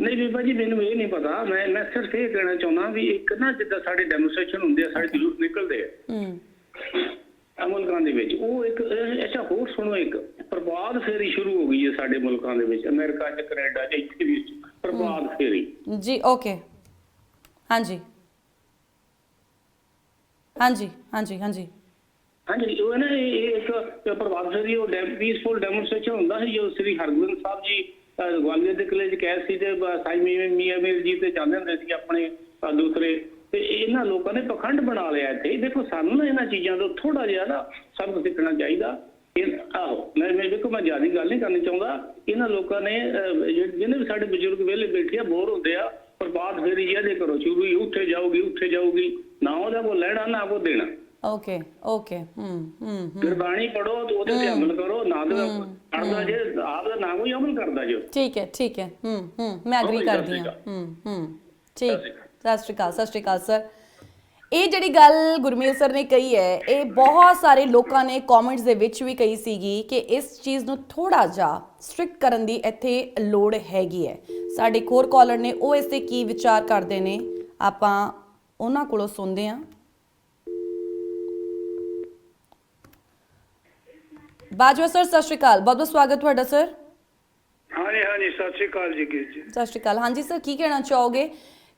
ਨਹੀਂ ਬੀਬਾ ਜੀ ਮੈਨੂੰ ਇਹ ਨਹੀਂ ਪਤਾ। ਮੈਂ ਮੈਂ ਸਿਰਫ ਇਹ ਕਹਿਣਾ ਚਾਹੁੰਦਾ ਵੀ ਇੱਕ ਨਾ ਜਿੱਦਾਂ ਸਾਡੇ ਡੈਮੋਸਟ੍ਰੇਸ਼ਨ ਹੁੰਦੇ ਆ ਸਾਡੇ ਜਲੂਸ ਨਿਕਲਦੇ ਆ। ਹੂੰ। ਆ ਮੁਲਕਾਂ ਦੇ ਵਿੱਚ। ਉਹ ਇੱਕ ਅੱਛਾ ਹੋਰ ਸੁਣੋ ਇੱਕ। ਪ੍ਰਭਾਤ ਫੇਰੀ ਸ਼ੁਰੂ ਹੋ ਗਈ ਹੈ ਸਾਡੇ ਮੁਲਕਾਂ ਦੇ ਵਿੱਚ। ਅਮਰੀਕਾ ਚ ਕੈਨੇਡਾ ਚ ਇੱਥੇ ਵੀ ਪ੍ਰਭਾਤ ਫੇਰੀ। ਜੀ ਓਕੇ ਹਾਂਜੀ। ਹਾਂਜੀ ਹਾਂਜੀ ਹਾਂਜੀ। ਹਾਂਜੀ ਉਹ ਨਾ ਇਹ ਇੱਕ ਪ੍ਰਭਾਤ ਫੇਰੀ ਉਹ ਪੀਸਫੁਲ ਡੈਮੋਸਟ੍ਰੇਸ਼ਨ ਹੁੰਦਾ ਸੀ ਜੋ ਸ੍ਰੀ ਹਰਗੋਬਿੰਦ ਸਾਹਿਬ ਜੀ ਅਹ, ਗਵਾਲੀਅਰ ਦੇ ਕਿਲੇ 'ਚ ਕੈਦ ਸੀ ਤੇ ਬ- ਸਾਈ ਮੀਆਂ ਮੀਆਂ ਮੀਰ ਜੀ ਤੇ ਜਾਂਦੇ ਹੁੰਦੇ ਸੀ ਆਪਣੇ ਅਹ, ਦੂਸਰੇ। ਤੇ ਇਹਨਾਂ ਲੋਕਾਂ ਨੇ ਪਖੰਡ ਬਣਾ ਲਿਆ ਇੱਥੇ। ਦੇਖੋ ਸਾਨੂੰ ਨਾ ਇਹਨਾਂ ਚੀਜ਼ਾਂ ਤੋਂ ਥੋੜਾ ਜਿਹਾ ਨਾ ਸਬਕ ਸਿੱਖਣਾ ਚਾਹੀਦਾ। ਇਹ ਆਹੋ ਮੈਂ ਮੈਂ ਦੇਖੋ ਮੈਂ ਜ਼ਿਆਦਾ ਗੱਲ ਨਹੀਂ ਕਰਨੀ ਚਾਹੁੰਦਾ। ਇਹਨਾਂ ਲੋਕਾਂ ਨੇ ਅਹ, ਜਿਹੜੇ ਜਿਹਨੇ ਵੀ ਸਾਡੇ ਬਜ਼ੁਰਗ ਵਿਹਲੇ ਬੈਠੇ ਆ ਬੋਰ ਹੁੰਦੇ ਆ ਪ੍ਰਭਾਤ ਫੇਰੀ ਜਿਹਦੇ ਕਰੋ ਸ਼ੁਰੂ ਹੀ ਉੱਥੇ ਜਾਊਗੀ ਉੱਥੇ ਜਾਊਗੀ। ਨਾ ਉਹਦਾ ਕੋ ਲੈਣਾ ਨਾ ਕੋ ਦੇਣਾ। ਓਕੇ ਓਕੇ ਹੂੰ ਹੂੰ ਗੁਰਬਾਣੀ ਪੜੋ ਤੇ ਉਹਦੇ ਤੇ ਅਮਲ ਕਰੋ ਨਾ ਤੇ ਪੜਦਾ ਜੇ ਆਪ ਦਾ ਨਾ ਕੋਈ ਅਮਲ ਕਰਦਾ ਜੋ। ਠੀਕ ਹੈ ਠੀਕ ਹੈ ਹੂੰ ਹੂੰ ਮੈਂ ਅਗਰੀ ਕਰਦੀ ਹਾਂ। ਅਕਾਲ। ਹੂੰ ਹੂੰ ਠੀਕ ਸਤਿ ਸ਼੍ਰੀ ਅਕਾਲ ਸਤਿ ਸ਼੍ਰੀ ਅਕਾਲ ਸਰ। ਇਹ ਜਿਹੜੀ ਗੱਲ ਗੁਰਮੇਲ ਸਰ ਨੇ ਕਹੀ ਹੈ ਇਹ ਬਹੁਤ ਸਾਰੇ ਲੋਕਾਂ ਨੇ ਕਮੈਂਟਸ ਦੇ ਵਿੱਚ ਵੀ ਕਹੀ ਸੀਗੀ ਕਿ ਇਸ ਚੀਜ਼ ਨੂੰ ਥੋੜਾ ਜਿਹਾ ਸਟ੍ਰਿਕਟ ਕਰਨ ਦੀ ਇੱਥੇ ਲੋੜ ਹੈਗੀ ਹੈ। ਸਾਡੇ ਇੱਕ ਹੋਰ ਕਾਲਰ ਨੇ ਉਹ ਇਸ ਤੇ ਕੀ ਵਿਚਾਰ ਕਰਦੇ ਨੇ ਆਪਾਂ ਉਹਨਾਂ ਕੋਲੋਂ ਸੁਣਦੇ ਹਾਂ। ਬਾਜਵਾ ਸਰ ਸਤਿ ਸ਼੍ਰੀ ਅਕਾਲ। ਬਹੁਤ ਬਹੁਤ ਸਵਾਗਤ ਤੁਹਾਡਾ ਸਰ ਹਾਂਜੀ ਹਾਂਜੀ ਸਤਿ ਸ਼੍ਰੀ ਅਕਾਲ ਜੀ ਕੀ ਜੀ? ਸਤਿ ਸ਼੍ਰੀ ਅਕਾਲ। ਹਾਂਜੀ ਸਰ ਕੀ ਕਹਿਣਾ ਚਾਹੋਗੇ?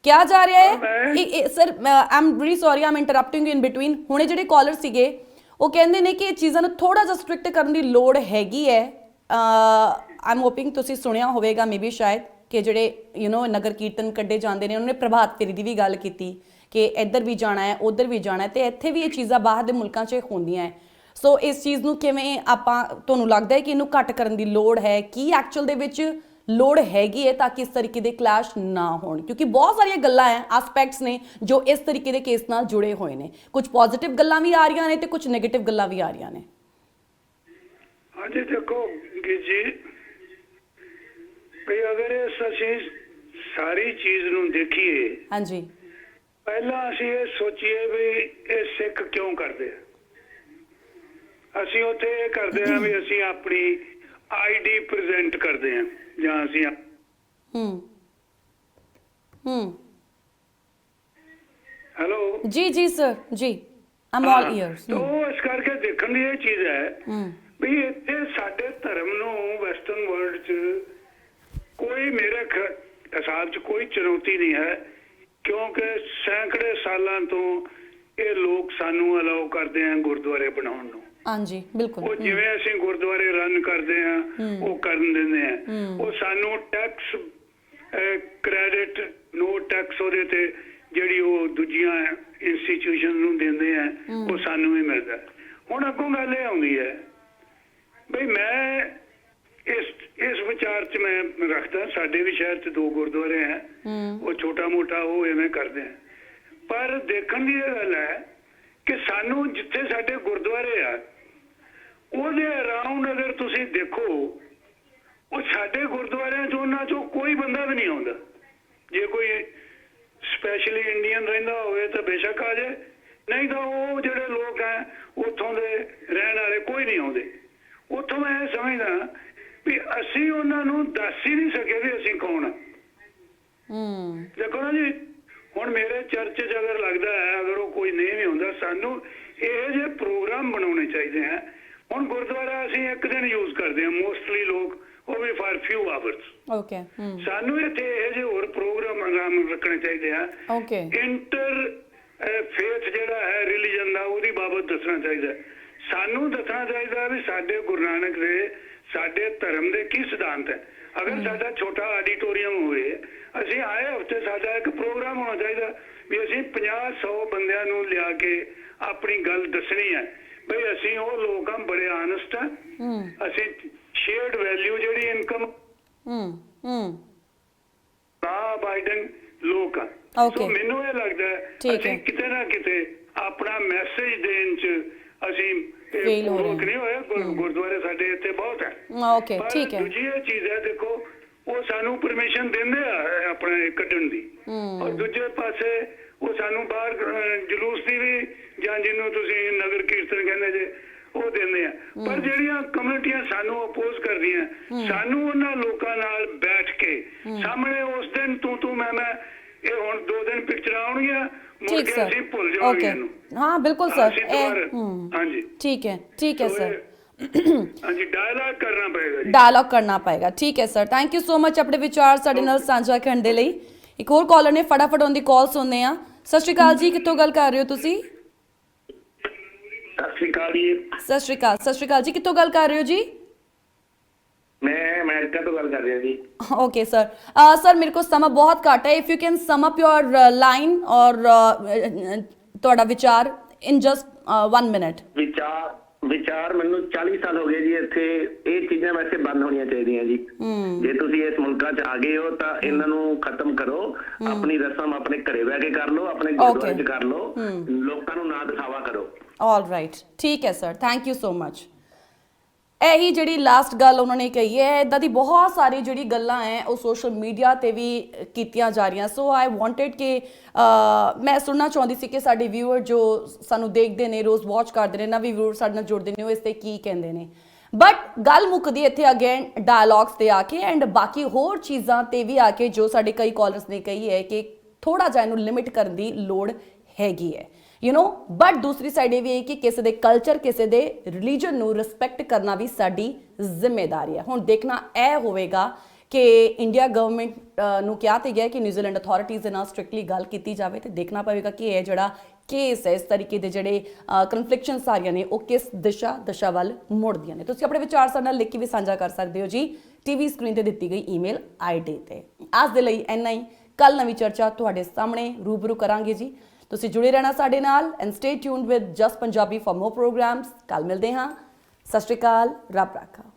ਕਿਹਾ ਜਾ ਰਿਹਾ ਹੈ? Sir I'm really sorry I'm interrupting you in between ਹੁਣੇ ਜਿਹੜੇ ਕਾਲਰ ਸੀਗੇ ਉਹ ਕਹਿੰਦੇ ਨੇ ਕਿ ਇਹ ਚੀਜ਼ਾਂ ਨੂੰ ਥੋੜਾ ਜਿਹਾ ਸਟ੍ਰਿਕਟ ਕਰਨ ਦੀ ਲੋੜ ਹੈਗੀ ਹੈ। ਆਮ ਹੋਪਿੰਗ ਤੁਸੀਂ ਸੁਣਿਆ ਹੋਵੇਗਾ ਮੇਬੀ ਸ਼ਾਇਦ ਕਿ ਜਿਹੜੇ ਯੂ نو ਨਗਰ ਕੀਰਤਨ ਕੱਢੇ ਜਾਂਦੇ ਨੇ ਉਹਨਾਂ ਨੇ ਪ੍ਰਭਾਤ ਫੇਰੀ ਦੀ ਵੀ ਗੱਲ ਕੀਤੀ ਕਿ ਇੱਧਰ ਵੀ ਜਾਣਾ ਹੈ ਉੱਧਰ ਵੀ ਜਾਣਾ ਹੈ ਤੇ ਇੱਥੇ ਵੀ ਇਹ ਚੀਜ਼ਾਂ ਬਾਹਰ ਦੇ ਮੁਲਕਾਂ 'ਚ ਹੁੰਦੀਆਂ ਹੈ। ਸੋ ਇਸ ਚੀਜ਼ ਨੂੰ ਕਿਵੇਂ ਆਪਾਂ ਤੁਹਾਨੂੰ ਲੱਗਦਾ ਹੈ ਕਿ ਇਹਨੂੰ ਘੱਟ ਕਰਨ ਦੀ ਲੋੜ ਹੈ? ਕੀ ਐਕਚੁਅਲ ਦੇ ਵਿੱਚ ਲੋੜ ਹੈਗੀ ਹੈ ਤਾਂ ਕਿ ਇਸ ਤਰੀਕੇ ਦੇ ਕਲੈਸ਼ ਨਾ ਹੋਣ। ਕਿਉਂਕਿ ਬਹੁਤ ਸਾਰੀਆਂ ਗੱਲਾਂ ਹੈ ਐਸਪੈਕਟਸ ਨੇ ਜੋ ਇਸ ਤਰੀਕੇ ਦੇ ਕੇਸ ਨਾਲ ਜੁੜੇ ਹੋਏ ਨੇ। ਕੁਝ ਪੋਜ਼ਿਟਿਵ ਗੱਲਾਂ ਵੀ ਆ ਰਹੀਆਂ ਨੇ ਤੇ ਕੁਝ ਨੈਗੇਟਿਵ ਗੱਲਾਂ ਵੀ ਆ ਰਹੀਆਂ ਨੇ। ਹਾਂਜੀ ਦੇਖੋ ਜੀ ਜੀ ਵੀ ਅਗਰ ਅਸੀਂ ਸਾਰੀ ਚੀਜ਼ ਨੂੰ ਦੇਖੀਏ ਹਾਂਜੀ। ਪਹਿਲਾਂ ਅਸੀਂ ਇਹ ਸੋਚੀਏ ਵੀ ਇਹ ਸਿੱਖ ਕਿਉਂ ਕਰਦੇ ਆ? ਅਸੀਂ ਉੱਥੇ ਇਹ ਕਰਦੇ ਆ ਵੀ ਅਸੀਂ ਆਪਣੀ ਆਈਡੀ ਪ੍ਰੈਜ਼ੈਂਟ ਕਰਦੇ ਆ। ਜਾਂ ਅਸੀਂ ਹੂੰ। ਹੂੰ। ਹੈਲੋ? ਜੀ ਜੀ ਸਰ। ਜੀ। ਆਮ ਆਲ ਇਅਰਸ ਤਾਂ ਇਸ ਕਰਕੇ ਦੇਖਣ ਦੀ ਇਹ ਚੀਜ਼ ਹੈ ਵੀ ਇੱਥੇ ਸਾਡੇ ਧਰਮ ਨੂੰ ਵੈਸਟਰਨ ਵਰਲਡ 'ਚ ਕੋਈ ਮੇਰੇ ਹਿਸਾਬ 'ਚ ਕੋਈ ਚੁਣੌਤੀ ਨਹੀਂ ਹੈ ਕਿਉਂਕਿ ਸੈਂਕੜੇ ਸਾਲਾਂ ਤੋਂ ਇਹ ਲੋਕ ਸਾਨੂੰ ਅਲਾਉ ਕਰਦੇ ਆ ਗੁਰਦੁਆਰੇ ਬਣਾਉਣ ਨੂੰ। ਹਾਂਜੀ ਬਿਲਕੁਲ। ਉਹ ਜਿਵੇਂ ਅਸੀਂ ਗੁਰਦੁਆਰੇ ਰਨ ਕਰਦੇ ਆ ਉਹ ਕਰਨ ਦਿੰਦੇ ਆ ਉਹ ਸਾਨੂੰ ਟੈਕਸ ਕ੍ਰੈਡਿਟ ਨੋ ਟੈਕਸ ਉਹਦੇ ਤੇ ਜਿਹੜੀ ਉਹ ਦੂਜੀਆਂ ਇੰਸਟੀਟਿਊਸ਼ਨ ਨੂੰ ਦਿੰਦੇ ਆ ਉਹ ਸਾਨੂੰ ਹੀ ਮਿਲਦਾ। ਹੁਣ ਅੱਗੋਂ ਗੱਲ ਇਹ ਆਉਂਦੀ ਹੈ ਬਈ ਮੈਂ ਇਸ ਇਸ ਵਿਚਾਰ 'ਚ ਮੈਂ ਰੱਖਦਾ ਸਾਡੇ ਵੀ ਸ਼ਹਿਰ 'ਚ ਦੋ ਗੁਰਦੁਆਰੇ ਆ ਉਹ ਛੋਟਾ ਮੋਟਾ ਉਹ ਐਵੇਂ ਕਰਦੇ ਆ। ਪਰ ਦੇਖਣ ਦੀ ਗੱਲ ਹੈ ਕਿ ਸਾਨੂੰ ਜਿੱਥੇ ਸਾਡੇ ਗੁਰਦੁਆਰੇ ਆ ਉਹਦੇ ਅਰਾਊਂਡ ਅਗਰ ਤੁਸੀਂ ਦੇਖੋ ਉਹ ਸਾਡੇ ਗੁਰਦੁਆਰਿਆਂ 'ਚ ਉਹਨਾਂ 'ਚੋਂ ਕੋਈ ਬੰਦਾ ਵੀ ਨਹੀਂ ਆਉਂਦਾ। ਜੇ ਕੋਈ ਸਪੈਸ਼ਲੀ ਇੰਡੀਅਨ ਰਹਿੰਦਾ ਹੋਵੇ ਤਾਂ ਬੇਸ਼ੱਕ ਆ ਜਾਏ ਨਹੀਂ ਤਾਂ ਉਹ ਜਿਹੜੇ ਲੋਕ ਆ ਉੱਥੋਂ ਦੇ ਰਹਿਣ ਵਾਲੇ ਕੋਈ ਨਹੀਂ ਆਉਂਦੇ। ਉੱਥੋਂ ਮੈਂ ਇਹ ਸਮਝਦਾ ਵੀ ਅਸੀਂ ਉਹਨਾਂ ਨੂੰ ਦੱਸ ਹੀ ਨਹੀਂ ਸਕੇ ਵੀ ਅਸੀਂ ਕੌਣ ਆ। ਹੂੰ। ਦੇਖੋ ਨਾ ਜੀ ਹੁਣ ਮੇਰੇ ਚਰਚ 'ਚ ਅਗਰ ਲੱਗਦਾ ਹੈ ਅਗਰ ਉਹ ਕੋਈ ਨਹੀਂ ਵੀ ਹੁੰਦਾ ਸਾਨੂੰ ਇਹ ਜਿਹੇ ਪ੍ਰੋਗਰਾਮ ਬਣਾਉਣੇ ਚਾਹੀਦੇ ਆ ਹੁਣ ਗੁਰਦੁਆਰਾ ਅਸੀਂ ਇੱਕ ਦਿਨ ਯੂਜ਼ ਕਰਦੇ ਹਾਂ ਮੋਸਟਲੀ ਲੋਕ ਉਹ ਵੀ ਫਾਰ ਫਿਊ ਆਵਰਸ ਓਕੇ ਸਾਨੂੰ ਇੱਥੇ ਇਹ ਜਿਹੇ ਹੋਰ ਪ੍ਰੋਗਰਾਮ ਆਰਾਮ ਰੱਖਣੇ ਚਾਹੀਦੇ ਆ। ਓਕੇ ਇੰਟਰ ਫੇਥ ਜਿਹੜਾ ਹੈ ਰਿਲੀਜਨ ਦਾ ਉਹਦੀ ਬਾਬਤ ਦੱਸਣਾ ਚਾਹੀਦਾ। ਸਾਨੂੰ ਦੱਸਣਾ ਚਾਹੀਦਾ ਵੀ ਸਾਡੇ ਗੁਰੂ ਨਾਨਕ ਦੇ ਸਾਡੇ ਧਰਮ ਦੇ ਕੀ ਸਿਧਾਂਤ ਹੈ। ਅਗਰ ਸਾਡਾ ਛੋਟਾ ਆਡੀਟੋਰੀਅਮ ਹੋਵੇ ਅਸੀਂ ਆਏ ਹਫ਼ਤੇ ਸਾਡਾ ਇੱਕ ਪ੍ਰੋਗਰਾਮ ਹੋਣਾ ਚਾਹੀਦਾ ਵੀ ਅਸੀਂ 50 100 ਬੰਦਿਆਂ ਨੂੰ ਲਿਆ ਕੇ ਆਪਣੀ ਗੱਲ ਦੱਸਣੀ ਹੈ। ਬਈ ਅਸੀਂ ਉਹ ਲੋਕ ਹਾਂ ਬੜੇ ਆਨੈਸਟ ਹਾਂ ਹੂੰ ਅਸੀਂ ਸ਼ੇਅਰਡ ਵੈਲਿਊ ਜਿਹੜੀ ਇਨਕਮ ਹੂੰ ਹੂੰ ਬਾਈਡਨ ਲੋਕ ਆ Okay. ਸੋ ਮੈਨੂੰ ਇਹ ਲੱਗਦਾ ਹੈ ਅਸੀਂ ਹੈ। ਕਿਤੇ ਨਾ ਕਿਤੇ ਆਪਣਾ ਮੈਸੇਜ ਦੇਣ ਚ ਅਸੀਂ Fail ਹੋ ਰਹੇ ਹਾਂ। ਨਹੀਂ ਗੁਰਦੁਆਰੇ ਸਾਡੇ ਇੱਥੇ ਬਹੁਤ ਹੈ ਓਕੇ ਠੀਕ ਹੈ ਦੂਜੀ ਇਹ ਚੀਜ਼ ਹੈ ਦੇਖੋ ਉਹ ਸਾਨੂੰ ਪਰਮਿਸ਼ਨ ਦਿੰਦੇ ਆ ਆਪਣੇ ਕੱਢਣ ਦੀ ਹੂੰ। ਔਰ ਦੂਜੇ ਪਾਸੇ ਉਹ ਸਾਨੂੰ ਬਾਹਰ ਜਲੂਸ ਦੀ ਵੀ ਜਾਂ ਜਿਹਨੂੰ ਤੁਸੀਂ ਨਗਰ ਕੀਰਤਨ ਕਹਿੰਦੇ ਜੇ ਉਹ ਦਿੰਦੇ ਆ। ਪਰ ਜਿਹੜੀਆਂ ਕਮਿਊਨਿਟੀਆਂ ਸਾਨੂੰ ਅਪੋਜ਼ ਕਰਦੀਆਂ ਸਾਨੂੰ ਉਹਨਾਂ ਲੋਕਾਂ ਨਾਲ ਬੈਠ ਕੇ ਸਾਹਮਣੇ ਉਸ ਦਿਨ ਤੂੰ ਤੂੰ ਮੈਂ ਮੈਂ ਇਹ ਹੁਣ ਦੋ ਦਿਨ ਪਿਕਚਰ ਆਉਣਗੀਆਂ ਠੀਕ ਸਰ ਓਕੇ ਹਾਂ ਬਿਲਕੁਲ ਸਰ ਹਾਂਜੀ। ਠੀਕ ਹੈ ਠੀਕ ਹੈ ਸਰ ਹਾਂਜੀ ਡਾਇਲਾਗ ਕਰਨਾ ਪਏਗਾ ਜੀ। ਡਾਇਲੌਗ ਕਰਨਾ ਪਏਗਾ। ਠੀਕ ਹੈ sir thank you so much ਆਪਣੇ ਵਿਚਾਰ ਸਾਡੇ ਨਾਲ ਸਾਂਝਾ ਕਰਨ ਦੇ ਲਈ। ਇੱਕ ਹੋਰ ਕਾਲਰ ਨੇ ਫਟਾਫਟ ਉਹਦੀ ਕਾਲ ਸੁਣਦੇ ਆ। ਸਤਿ ਸ਼੍ਰੀ ਅਕਾਲ ਜੀ ਕਿੱਥੋਂ ਗੱਲ ਕਰ ਰਹੇ ਹੋ ਤੁਸੀਂ ਸਤਿ ਸ਼੍ਰੀ ਅਕਾਲ ਜੀ ਸਤਿ ਸ਼੍ਰੀ ਅਕਾਲ ਸਤਿ ਸ਼੍ਰੀ ਅਕਾਲ ਜੀ ਕਿੱਥੋਂ ਗੱਲ ਕਰ ਰਹੇ ਹੋ ਜੀ ਮੈਂ ਅਮਰੀਕਾ ਤੋਂ ਗੱਲ ਕਰ ਰਿਹਾ ਜੀ ओके सर सर मेरे को समय बहुत घट है if you can sum up your line और uh, ਤੁਹਾਡਾ ਵਿਚਾਰ ਇਨ ਜਸਟ 1 ਮਿੰਟ ਵਿਚਾਰ ਵਿਚਾਰ ਮੈਨੂੰ 40 ਸਾਲ ਹੋ ਗਏ ਜੀ ਇੱਥੇ ਇਹ ਚੀਜ਼ਾਂ ਵੈਸੇ ਬੰਦ ਹੋਣੀਆਂ ਚਾਹੀਦੀਆਂ ਜੀ। ਜੇ ਤੁਸੀਂ ਇਸ ਮੁਲਕਾਂ 'ਚ ਆ ਗਏ ਹੋ ਤਾਂ ਇਹਨਾਂ ਨੂੰ ਖਤਮ ਕਰੋ ਆਪਣੀ ਰਸਮ ਆਪਣੇ ਘਰੇ ਬਹਿ ਕੇ ਕਰ ਲਓ ਆਪਣੇ ਗੁਰਦੁਆਰੇ 'ਚ ਕਰ ਲਓ ਲੋਕਾਂ ਨੂੰ ਨਾ ਦਿਖਾਵਾ ਕਰੋ। ਆਲ ਰਾਈਟ ਠੀਕ ਹੈ sir thank you so much ਇਹੀ ਜਿਹੜੀ ਲਾਸਟ ਗੱਲ ਉਹਨਾਂ ਨੇ ਕਹੀ ਹੈ ਇਦਾਂ ਦੀ ਬਹੁਤ ਸਾਰੀ ਜਿਹੜੀ ਗੱਲਾਂ ਹੈ ਉਹ ਸੋਸ਼ਲ ਮੀਡੀਆ ਤੇ ਵੀ ਕੀਤੀਆਂ ਜਾ ਰਹੀਆਂ। ਸੋ ਆਈ ਵਾਂਟਡ ਕਿ ਮੈਂ ਸੁਣਨਾ ਚਾਹੁੰਦੀ ਸੀ ਕਿ ਸਾਡੇ ਵਿਊਅਰ ਜੋ ਸਾਨੂੰ ਦੇਖਦੇ ਨੇ, ਰੋਜ਼ ਵਾਚ ਕਰਦੇ ਨੇ, ਨਵੇਂ ਵਿਊਅਰ ਸਾਡੇ ਨਾਲ ਜੁੜਦੇ ਨੇ, ਉਹ ਇਸ ਤੇ ਕੀ ਕਹਿੰਦੇ ਨੇ? ਬਟ ਗੱਲ ਮੁੱਕਦੀ ਇੱਥੇ ਅਗੇਨ ਡਾਇਲੌਗਸ ਤੇ ਆ ਕੇ ਐਂਡ ਬਾਕੀ ਹੋਰ ਚੀਜ਼ਾਂ ਤੇ ਵੀ ਆ ਕੇ ਜੋ ਸਾਡੇ ਕਈ ਕਾਲਰਸ ਨੇ ਕਹੀ ਹੈ ਕਿ ਥੋੜਾ ਜਿਹਾ ਇਹਨੂੰ ਲਿਮਿਟ ਕਰਨ ਦੀ ਲੋੜ ਹੈਗੀ ਹੈ। ਯੂ نو ਬਟ ਦੂਸਰੀ ਸਾਈਡ ਇਹ ਵੀ ਹੈ ਕਿ ਕਿਸੇ ਦੇ ਕਲਚਰ ਕਿਸੇ ਦੇ ਰਿਲੀਜਨ ਨੂੰ ਰਿਸਪੈਕਟ ਕਰਨਾ ਵੀ ਸਾਡੀ ਜ਼ਿੰਮੇਵਾਰੀ ਹੈ। ਹੁਣ ਦੇਖਣਾ ਇਹ ਹੋਵੇਗਾ ਕਿ ਇੰਡੀਆ ਗਵਰਨਮੈਂਟ ਨੂੰ ਕਿਹਾ ਤੇ ਗਿਆ ਕਿ ਨਿਊਜ਼ੀਲੈਂਡ ਅਥਾਰਟੀਆਂ ਦੇ ਨਾਲ ਸਟ੍ਰਿਕਟਲੀ ਗੱਲ ਕੀਤੀ ਜਾਵੇ ਤੇ ਦੇਖਣਾ ਪਵੇਗਾ ਕਿ ਇਹ ਜਿਹੜਾ ਕੇਸ ਹੈ, ਇਸ ਤਰੀਕੇ ਦੇ ਜਿਹੜੇ ਕਨਫਲਿਕਸ਼ਨ ਸਾਰੀਆਂ ਨੇ, ਉਹ ਕਿਸ ਦਿਸ਼ਾ ਦਿਸ਼ਾ ਵੱਲ ਮੁੜਦੀਆਂ ਨੇ। ਤੁਸੀਂ ਆਪਣੇ ਵਿਚਾਰ ਸਾਡੇ ਨਾਲ ਲਿਖ ਕੇ ਵੀ ਸਾਂਝਾ ਕਰ ਸਕਦੇ ਹੋ ਜੀ। ਟੀਵੀ ਸਕਰੀਨ ਤੇ ਦਿੱਤੀ ਗਈ ਈਮੇਲ ਆਈਡੀ ਤੇ। ਅੱਜ ਦੇ ਲਈ ਇੰਨਾ ਹੀ। ਕੱਲ ਨਵੀਂ ਚਰਚਾ ਤੁਹਾਡੇ ਸਾਹਮਣੇ ਰੂਬਰੂ ਕਰਾਂਗੇ ਜੀ। ਤੁਸੀਂ ਜੁੜੇ ਰਹਿਣਾ ਸਾਡੇ ਨਾਲ and stay tuned with just Punjabi for more programs ਕੱਲ ਮਿਲਦੇ ਹਾਂ। ਸਤਿ ਸ਼੍ਰੀ ਅਕਾਲ। ਰੱਬ ਰਾਖਾ।